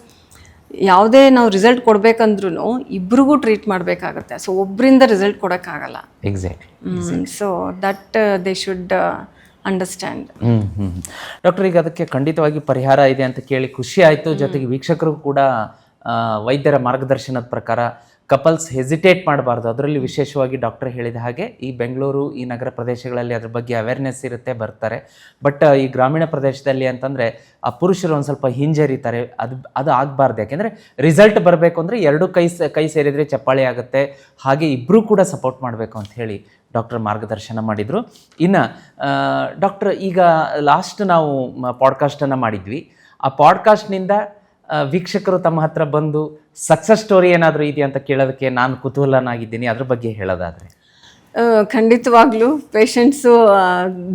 ಯಾವುದೇ ನಾವು ರಿಸಲ್ಟ್ ಕೊಡಬೇಕಂದ್ರೂ ಇಬ್ರಿಗೂ ಟ್ರೀಟ್ ಮಾಡಬೇಕಾಗತ್ತೆ. ಸೊ ಒಬ್ಬರಿಂದ result ಕೊಡೋಕ್ಕಾಗಲ್ಲ. Exactly so that they should understand doctor, ಈಗ ಅದಕ್ಕೆ ಖಂಡಿತವಾಗಿ ಪರಿಹಾರ ಇದೆ ಅಂತ ಕೇಳಿ ಖುಷಿ ಆಯ್ತು. ಜೊತೆಗೆ ವೀಕ್ಷಕರು ಕೂಡ ವೈದ್ಯರ ಮಾರ್ಗದರ್ಶನದ ಪ್ರಕಾರ ಕಪಲ್ಸ್ ಹೆಸಿಟೇಟ್ ಮಾಡಬಾರ್ದು. ಅದರಲ್ಲಿ ವಿಶೇಷವಾಗಿ ಡಾಕ್ಟರ್ ಹೇಳಿದ ಹಾಗೆ ಈ ಬೆಂಗಳೂರು, ಈ ನಗರ ಪ್ರದೇಶಗಳಲ್ಲಿ ಅದ್ರ ಬಗ್ಗೆ ಅವೇರ್ನೆಸ್ ಇರುತ್ತೆ, ಬರ್ತಾರೆ. ಬಟ್ ಈ ಗ್ರಾಮೀಣ ಪ್ರದೇಶದಲ್ಲಿ ಅಂತಂದರೆ ಆ ಪುರುಷರು ಒಂದು ಸ್ವಲ್ಪ ಹಿಂಜರಿತಾರೆ. ಅದು ಅದು ಆಗಬಾರ್ದು. ಯಾಕೆಂದರೆ ರಿಸಲ್ಟ್ ಬರಬೇಕು ಅಂದರೆ ಎರಡು ಕೈ ಕೈ ಸೇರಿದರೆ ಚಪ್ಪಾಳೆ ಆಗುತ್ತೆ. ಹಾಗೆ ಇಬ್ಬರೂ ಕೂಡ ಸಪೋರ್ಟ್ ಮಾಡಬೇಕು ಅಂತ ಹೇಳಿ ಡಾಕ್ಟರ್ ಮಾರ್ಗದರ್ಶನ ಮಾಡಿದರು. ಇನ್ನು ಡಾಕ್ಟರ್, ಈಗ ಲಾಸ್ಟ್ ನಾವು ಪಾಡ್ಕಾಸ್ಟನ್ನು ಮಾಡಿದ್ವಿ. ಆ ಪಾಡ್ಕಾಸ್ಟ್ನಿಂದ ವೀಕ್ಷಕರು ತಮ್ಮ ಹತ್ರ ಬಂದು ಸಕ್ಸಸ್ ಸ್ಟೋರಿ ಏನಾದರೂ ಇದೆಯಾ ಅಂತ ಕೇಳೋದಕ್ಕೆ ನಾನು ಕುತೂಹಲನಾಗಿದ್ದೀನಿ. ಅದ್ರ ಬಗ್ಗೆ ಹೇಳೋದಾದರೆ. ಖಂಡಿತವಾಗ್ಲೂ ಪೇಷಂಟ್ಸು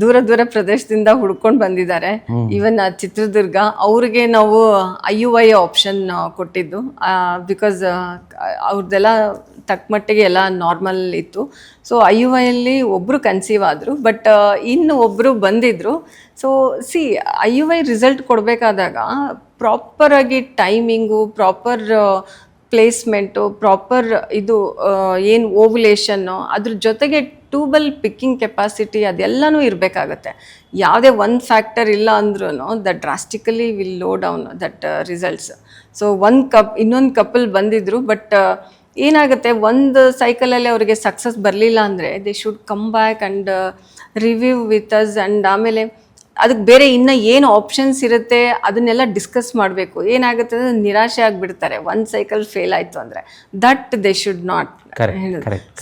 ದೂರ ದೂರ ಪ್ರದೇಶದಿಂದ ಹುಡ್ಕೊಂಡು ಬಂದಿದ್ದಾರೆ. ಈವನ್ ಚಿತ್ರದುರ್ಗ ಅವ್ರಿಗೆ ನಾವು ಐ ಯು ಐ ಆಪ್ಷನ್ ಕೊಟ್ಟಿದ್ದು. ಬಿಕಾಸ್ ಅವ್ರದ್ದೆಲ್ಲ ತಕ್ಕಮಟ್ಟಿಗೆ ಎಲ್ಲ ನಾರ್ಮಲ್ ಇತ್ತು. ಸೊ ಐ ಯು ಐಯಲ್ಲಿ ಒಬ್ಬರು ಕನ್ಸೀವ್ ಆದರು ಬಟ್ ಇನ್ನು ಒಬ್ಬರು ಬಂದಿದ್ದರು so see I U I result ಕೊಡಬೇಕಾದಾಗ ಪ್ರಾಪರಾಗಿ ಟೈಮಿಂಗು ಪ್ರಾಪರ್ ಪ್ಲೇಸ್ಮೆಂಟು ಪ್ರಾಪರ್ ಇದು ಏನು ಓವುಲೇಷನ್ನು ಅದ್ರ ಜೊತೆಗೆ ಟ್ಯೂಬಲ್ ಪಿಕ್ಕಿಂಗ್ ಕೆಪಾಸಿಟಿ ಅದೆಲ್ಲನೂ ಇರಬೇಕಾಗತ್ತೆ. ಯಾವುದೇ ಒಂದು ಫ್ಯಾಕ್ಟರ್ ಇಲ್ಲ ಅಂದ್ರೂ that drastically will low down that results so ಒಂದು ಕಪ್ ಇನ್ನೊಂದು ಕಪಲ್ ಬಂದಿದ್ರು ಬಟ್ ಏನಾಗುತ್ತೆ, ಒಂದು ಸೈಕಲಲ್ಲಿ ಅವರಿಗೆ ಸಕ್ಸಸ್ ಬರಲಿಲ್ಲ ಅಂದರೆ they should come back and review with us and ಆಮೇಲೆ ಅದಕ್ಕೆ ಬೇರೆ ಇನ್ನು ಏನು ಆಪ್ಷನ್ಸ್ ಇರುತ್ತೆ ಅದನ್ನೆಲ್ಲ ಡಿಸ್ಕಸ್ ಮಾಡಬೇಕು. ಏನಾಗುತ್ತೆ ಅಂದರೆ ನಿರಾಶೆ ಆಗಿಬಿಡ್ತಾರೆ. ಒಂದು ಸೈಕಲ್ ಫೇಲ್ ಆಯಿತು ಅಂದರೆ that they should not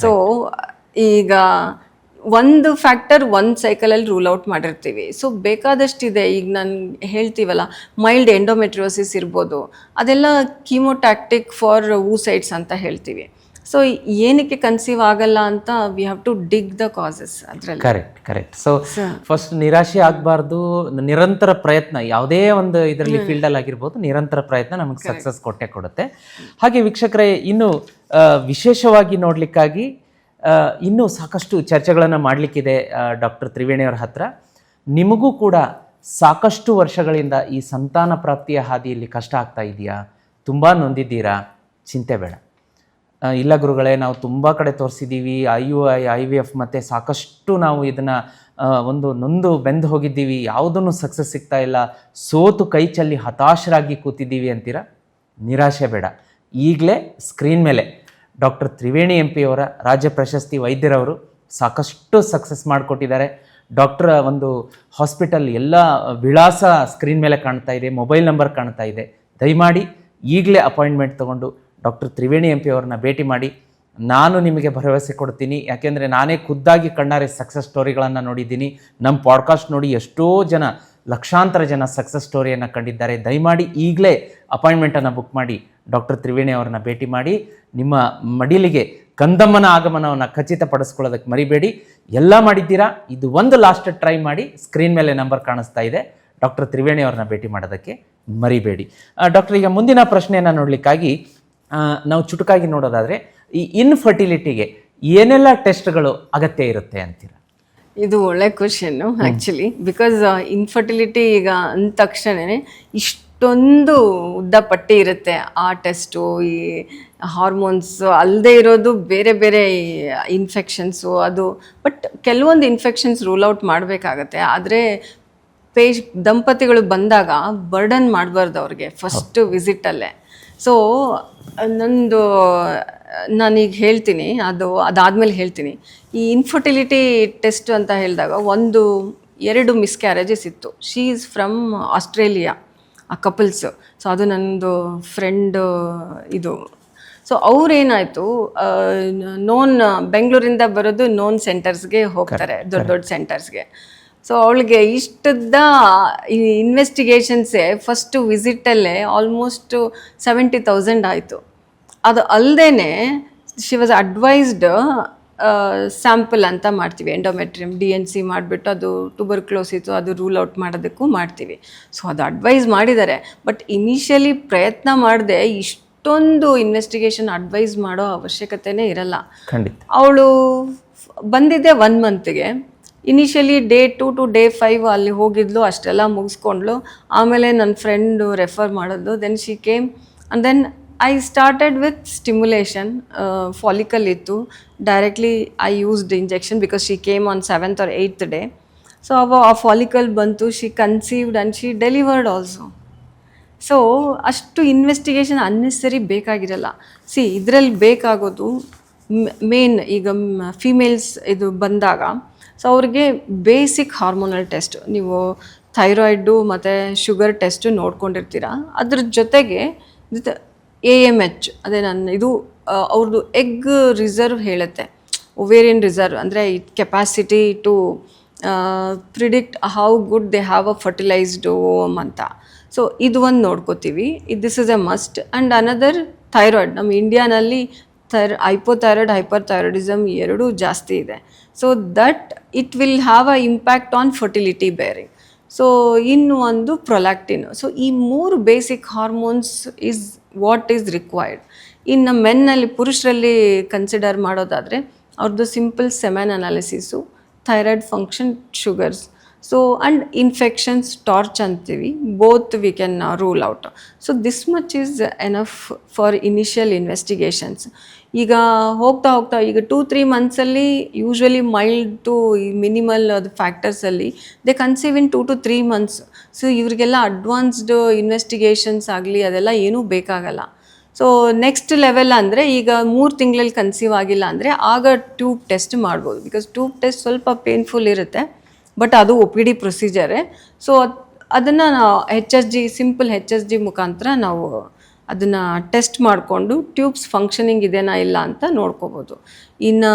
so ಈಗ ಒಂದು ಫ್ಯಾಕ್ಟರ್ ಒಂದು ಸೈಕಲಲ್ಲಿ ರೂಲ್ ಔಟ್ ಮಾಡಿರ್ತೀವಿ. ಸೊ ಬೇಕಾದಷ್ಟಿದೆ. ಈಗ ನಾನು ಹೇಳ್ತೀವಲ್ಲ ಮೈಲ್ಡ್ ಎಂಡೋಮೆಟ್ರಿಯೋಸಿಸ್ ಇರ್ಬೋದು. ಅದೆಲ್ಲ ಕೀಮೋಟ್ಯಾಕ್ಟಿಕ್ ಫಾರ್ ಊಸೈಡ್ಸ್ ಅಂತ ಹೇಳ್ತೀವಿ. ಸೊ ಏನಕ್ಕೆ ಕನ್ಸೀವ್ ಆಗಲ್ಲ ಅಂತ we have to dig the causes ಅದರಲ್ಲಿ. ಕರೆಕ್ಟ್ ಕರೆಕ್ಟ್ ಸೊ ಫಸ್ಟ್ ನಿರಾಶೆ ಆಗಬಾರ್ದು ನಿರಂತರ ಪ್ರಯತ್ನ ಯಾವುದೇ ಒಂದು ಇದರಲ್ಲಿ ಫೀಲ್ಡಲ್ಲಿ ಆಗಿರ್ಬೋದು ನಿರಂತರ ಪ್ರಯತ್ನ ನಮಗೆ ಸಕ್ಸಸ್ ಕೊಟ್ಟೆ ಕೊಡುತ್ತೆ. ಹಾಗೆ ವೀಕ್ಷಕರೇ ಇನ್ನು ವಿಶೇಷವಾಗಿ ನೋಡಲಿಕ್ಕಾಗಿ ಇನ್ನೂ ಸಾಕಷ್ಟು ಚರ್ಚೆಗಳನ್ನು ಮಾಡಲಿಕ್ಕಿದೆ ಡಾಕ್ಟರ್ ತ್ರಿವೇಣಿಯವರ ಹತ್ರ. ನಿಮಗೂ ಕೂಡ ಸಾಕಷ್ಟು ವರ್ಷಗಳಿಂದ ಈ ಸಂತಾನ ಪ್ರಾಪ್ತಿಯ ಹಾದಿಯಲ್ಲಿ ಕಷ್ಟ ಆಗ್ತಾ ಇದೆಯಾ? ತುಂಬ ನೊಂದಿದ್ದೀರಾ? ಚಿಂತೆ ಬೇಡ. ಇಲ್ಲ ಗುರುಗಳೇ, ನಾವು ತುಂಬ ಕಡೆ ತೋರಿಸಿದ್ದೀವಿ I U I I V F ಮತ್ತು ಸಾಕಷ್ಟು ನಾವು ಇದನ್ನು ಒಂದು ನೊಂದು ಬೆಂದು ಹೋಗಿದ್ದೀವಿ. ಯಾವುದನ್ನು ಸಕ್ಸಸ್ ಸಿಗ್ತಾ ಇಲ್ಲ. ಸೋತು ಕೈ ಚೆಲ್ಲಿ ಹತಾಶರಾಗಿ ಕೂತಿದ್ದೀವಿ ಅಂತೀರ? ನಿರಾಶೆ ಬೇಡ. ಈಗಲೇ ಸ್ಕ್ರೀನ್ ಮೇಲೆ ಡಾಕ್ಟರ್ ತ್ರಿವೇಣಿ ಎಂ ಪಿಯವರ ರಾಜ್ಯ ಪ್ರಶಸ್ತಿ ವೈದ್ಯರವರು ಸಾಕಷ್ಟು ಸಕ್ಸಸ್ ಮಾಡಿಕೊಟ್ಟಿದ್ದಾರೆ. ಡಾಕ್ಟರ್ ಒಂದು ಹಾಸ್ಪಿಟಲ್ ಎಲ್ಲ ವಿಳಾಸ ಸ್ಕ್ರೀನ್ ಮೇಲೆ ಕಾಣ್ತಾ ಇದೆ ಮೊಬೈಲ್ ನಂಬರ್ ಕಾಣ್ತಾ ಇದೆ. ದಯಮಾಡಿ ಈಗಲೇ ಅಪಾಯಿಂಟ್ಮೆಂಟ್ ತೊಗೊಂಡು ಡಾಕ್ಟರ್ ತ್ರಿವೇಣಿ ಎಂ ಪಿ ಅವ್ರನ್ನ ಭೇಟಿ ಮಾಡಿ, ನಾನು ನಿಮಗೆ ಭರವಸೆ ಕೊಡ್ತೀನಿ. ಯಾಕೆಂದರೆ ನಾನೇ ಖುದ್ದಾಗಿ ಕಣ್ಣಾರೆ ಸಕ್ಸಸ್ ಸ್ಟೋರಿಗಳನ್ನು ನೋಡಿದ್ದೀನಿ. ನಮ್ಮ ಪಾಡ್ಕಾಸ್ಟ್ ನೋಡಿ ಎಷ್ಟೋ ಜನ, ಲಕ್ಷಾಂತರ ಜನ ಸಕ್ಸಸ್ ಸ್ಟೋರಿಯನ್ನು ಕಂಡಿದ್ದಾರೆ. ದಯಮಾಡಿ ಈಗಲೇ ಅಪಾಯಿಂಟ್ಮೆಂಟನ್ನು ಬುಕ್ ಮಾಡಿ, ಡಾಕ್ಟರ್ ತ್ರಿವೇಣಿ ಅವರನ್ನ ಭೇಟಿ ಮಾಡಿ, ನಿಮ್ಮ ಮಡಿಲಿಗೆ ಕಂದಮ್ಮನ ಆಗಮನವನ್ನು ಖಚಿತಪಡಿಸ್ಕೊಳ್ಳೋದಕ್ಕೆ ಮರಿಬೇಡಿ. ಎಲ್ಲ ಮಾಡಿದ್ದೀರಾ? ಇದು ಒಂದು ಲಾಸ್ಟ್ ಟ್ರೈ ಮಾಡಿ ಸ್ಕ್ರೀನ್ ಮೇಲೆ ನಂಬರ್ ಕಾಣಿಸ್ತಾ ಇದೆ. ಡಾಕ್ಟರ್ ತ್ರಿವೇಣಿ ಅವ್ರನ್ನ ಭೇಟಿ ಮಾಡೋದಕ್ಕೆ ಮರಿಬೇಡಿ. ಡಾಕ್ಟರ್, ಈಗ ಮುಂದಿನ ಪ್ರಶ್ನೆಯನ್ನು ನೋಡಲಿಕ್ಕಾಗಿ ನಾವು ಚುಟುಕಾಗಿ ನೋಡೋದಾದರೆ ಈ ಇನ್ಫರ್ಟಿಲಿಟಿಗೆ ಏನೆಲ್ಲ ಟೆಸ್ಟ್ಗಳು ಅಗತ್ಯ ಇರುತ್ತೆ ಅಂತೀರಾ? ಇದು ಒಳ್ಳೆ ಕ್ವಶನ್ನು ಆ್ಯಕ್ಚುಲಿ ಬಿಕಾಸ್ ಇನ್ಫರ್ಟಿಲಿಟಿ ಈಗ ಅಂದ ತಕ್ಷಣವೇ ಇಷ್ಟೊಂದು ಉದ್ದ ಪಟ್ಟಿ ಇರುತ್ತೆ ಆ ಟೆಸ್ಟು ಈ ಹಾರ್ಮೋನ್ಸ್ ಅಲ್ಲದೆ ಇರೋದು ಬೇರೆ ಬೇರೆ ಇನ್ಫೆಕ್ಷನ್ಸು ಅದು. ಬಟ್ ಕೆಲವೊಂದು ಇನ್ಫೆಕ್ಷನ್ಸ್ ರೂಲ್ ಔಟ್ ಮಾಡಬೇಕಾಗತ್ತೆ. ಆದರೆ ಪೇಶ್ ದಂಪತಿಗಳು ಬಂದಾಗ ಬರ್ಡನ್ ಮಾಡಬಾರ್ದು ಅವ್ರಿಗೆ ಫಸ್ಟ್ ವಿಸಿಟಲ್ಲೇ ಸೊ ನಂದು ನಾನೀಗ ಹೇಳ್ತೀನಿ ಅದು ಅದಾದಮೇಲೆ ಹೇಳ್ತೀನಿ. ಈ ಇನ್ಫರ್ಟಿಲಿಟಿ ಟೆಸ್ಟ್ ಅಂತ ಹೇಳಿದಾಗ ಒಂದು ಎರಡು ಮಿಸ್ಕ್ಯಾರೇಜಸ್ ಇತ್ತು. ಶೀ ಈಸ್ ಫ್ರಮ್ ಆಸ್ಟ್ರೇಲಿಯಾ ಆ ಕಪಲ್ಸ್ ಸೊ ಅದು ನನ್ನದು ಫ್ರೆಂಡ್ ಇದು. ಸೊ ಅವ್ರೇನಾಯಿತು ನೋನ್ ಬೆಂಗಳೂರಿಂದ ಬರೋದು ನೋನ್ ಸೆಂಟರ್ಸ್ಗೆ ಹೋಗ್ತಾರೆ ದೊಡ್ಡ ದೊಡ್ಡ ಸೆಂಟರ್ಸ್ಗೆ ಸೊ ಅವಳಿಗೆ ಇಷ್ಟದ ಇನ್ವೆಸ್ಟಿಗೇಷನ್ಸೇ ಫಸ್ಟು ವಿಸಿಟಲ್ಲೇ ಆಲ್ಮೋಸ್ಟ್ ಸೆವೆಂಟಿ ತೌಸಂಡ್ ಆಯಿತು. ಅದು ಅಲ್ಲದೇ ಶಿ ವಾಸ್ ಅಡ್ವೈಸ್ಡ್ ಸ್ಯಾಂಪಲ್ ಅಂತ ಮಾಡ್ತೀವಿ. ಎಂಡೋಮೆಟ್ರಿಯಮ್ ಡಿ ಎನ್ ಸಿ ಮಾಡಿಬಿಟ್ಟು ಅದು ಟುಬರ್ ಕ್ಲೋಸ್ ಇತ್ತು ಅದು ರೂಲ್ ಔಟ್ ಮಾಡೋದಕ್ಕೂ ಮಾಡ್ತೀವಿ. ಸೊ ಅದು ಅಡ್ವೈಸ್ ಮಾಡಿದ್ದಾರೆ. ಬಟ್ ಇನಿಷಿಯಲಿ ಪ್ರಯತ್ನ ಮಾಡದೆ ಇಷ್ಟೊಂದು ಇನ್ವೆಸ್ಟಿಗೇಷನ್ ಅಡ್ವೈಸ್ ಮಾಡೋ ಅವಶ್ಯಕತೆನೇ ಇರಲ್ಲ. ಖಂಡಿತ. ಅವಳು ಬಂದಿದ್ದೆ one ಮಂತ್ಗೆ initially day two to day five ಅಲ್ಲಿ ಹೋಗಿದ್ಲು, ಅಷ್ಟೆಲ್ಲ ಮುಗಿಸ್ಕೊಂಡ್ಲು ಆಮೇಲೆ ನನ್ನ ಫ್ರೆಂಡು ರೆಫರ್ ಮಾಡಿದ್ಲು then she came and then I started with stimulation follicle ಇತ್ತು. Directly I used injection because she came on seventh or eighth day so ಅವ ಆ ಫಾಲಿಕಲ್ ಬಂತು she conceived and she delivered also so ಅಷ್ಟು investigation unnecessary ಬೇಕಾಗಿರಲ್ಲ. See ಇದರಲ್ಲಿ ಬೇಕಾಗೋದು main ಈಗ females ಇದು ಬಂದಾಗ ಸೊ ಅವ್ರಿಗೆ ಬೇಸಿಕ್ ಹಾರ್ಮೋನಲ್ ಟೆಸ್ಟ್ ನೀವು ಥೈರಾಯ್ಡು ಮತ್ತು ಶುಗರ್ ಟೆಸ್ಟು ನೋಡ್ಕೊಂಡಿರ್ತೀರ. ಅದ್ರ ಜೊತೆಗೆ ಎ ಎಂ ಎಚ್ ಅದೇ ನನ್ನ ಇದು ಅವ್ರದ್ದು ಎಗ್ ರಿಸರ್ವ್ ಹೇಳುತ್ತೆ. ಒವೇರಿಯನ್ ರಿಸರ್ವ್ ಅಂದರೆ it capacity to predict how good they have a fertilised ovum ಅಂತ. ಸೊ ಇದು ಒಂದು ನೋಡ್ಕೋತೀವಿ. This is a must and another thyroid ನಮ್ಮ ಇಂಡಿಯಾನಲ್ಲಿ ಥೈರ್ ಹೈಪೋಥೈರಾಯ್ಡ್ ಹೈಪರ್ ಥೈರಾಯ್ಡಿಸಮ್ ಎರಡೂ ಜಾಸ್ತಿ ಇದೆ. So that it will have a impact on fertility bearing so ಇನ್ನು ಒಂದು ಪ್ರೊಲ್ಯಾಕ್ಟಿನ್ ಸೊ ಈ ಮೂರು basic hormones is what is required ಇನ್ನು ಮೆನ್ನಲ್ಲಿ ಪುರುಷರಲ್ಲಿ ಕನ್ಸಿಡರ್ ಮಾಡೋದಾದರೆ ಅವ್ರದ್ದು simple semen analysis thyroid function sugars so and infections TORCH ಅಂತೀವಿ. Both we can rule out so this much is enough for initial investigations ಈಗ ಹೋಗ್ತಾ ಹೋಗ್ತಾ, ಈಗ ಟೂ ತ್ರೀ ಮಂತ್ಸಲ್ಲಿ ಯೂಶ್ವಲಿ ಮೈಲ್ಡ್ ಟು ಮಿನಿಮಲ್ ಅದು ಫ್ಯಾಕ್ಟರ್ಸಲ್ಲಿ they conceive in two to three months so ಇವರಿಗೆಲ್ಲ advanced investigations ಆಗಲಿ, ಅದೆಲ್ಲ ಏನೂ ಬೇಕಾಗಲ್ಲ. ಸೊ ನೆಕ್ಸ್ಟ್ ಲೆವೆಲ್ ಅಂದರೆ, ಈಗ ಮೂರು ತಿಂಗಳಲ್ಲಿ ಕನ್ಸೀವ್ ಆಗಿಲ್ಲ ಅಂದರೆ, ಆಗ ಟ್ಯೂಬ್ ಟೆಸ್ಟ್ ಮಾಡ್ಬೋದು. ಬಿಕಾಸ್ ಟ್ಯೂಬ್ ಟೆಸ್ಟ್ ಸ್ವಲ್ಪ ಪೇನ್ಫುಲ್ ಇರುತ್ತೆ. ಬಟ್ ಅದು ಒ ಪಿ ಡಿ ಪ್ರೊಸೀಜರೇ. ಸೊ ಅದನ್ನು H S G, simple H S G ಮುಖಾಂತರ ನಾವು ಅದನ್ನು ಟೆಸ್ಟ್ ಮಾಡಿಕೊಂಡು ಟ್ಯೂಬ್ಸ್ ಫಂಕ್ಷನಿಂಗ್ ಇದೆನಾ ಇಲ್ಲ ಅಂತ ನೋಡ್ಕೋಬೋದು. ಇನ್ನು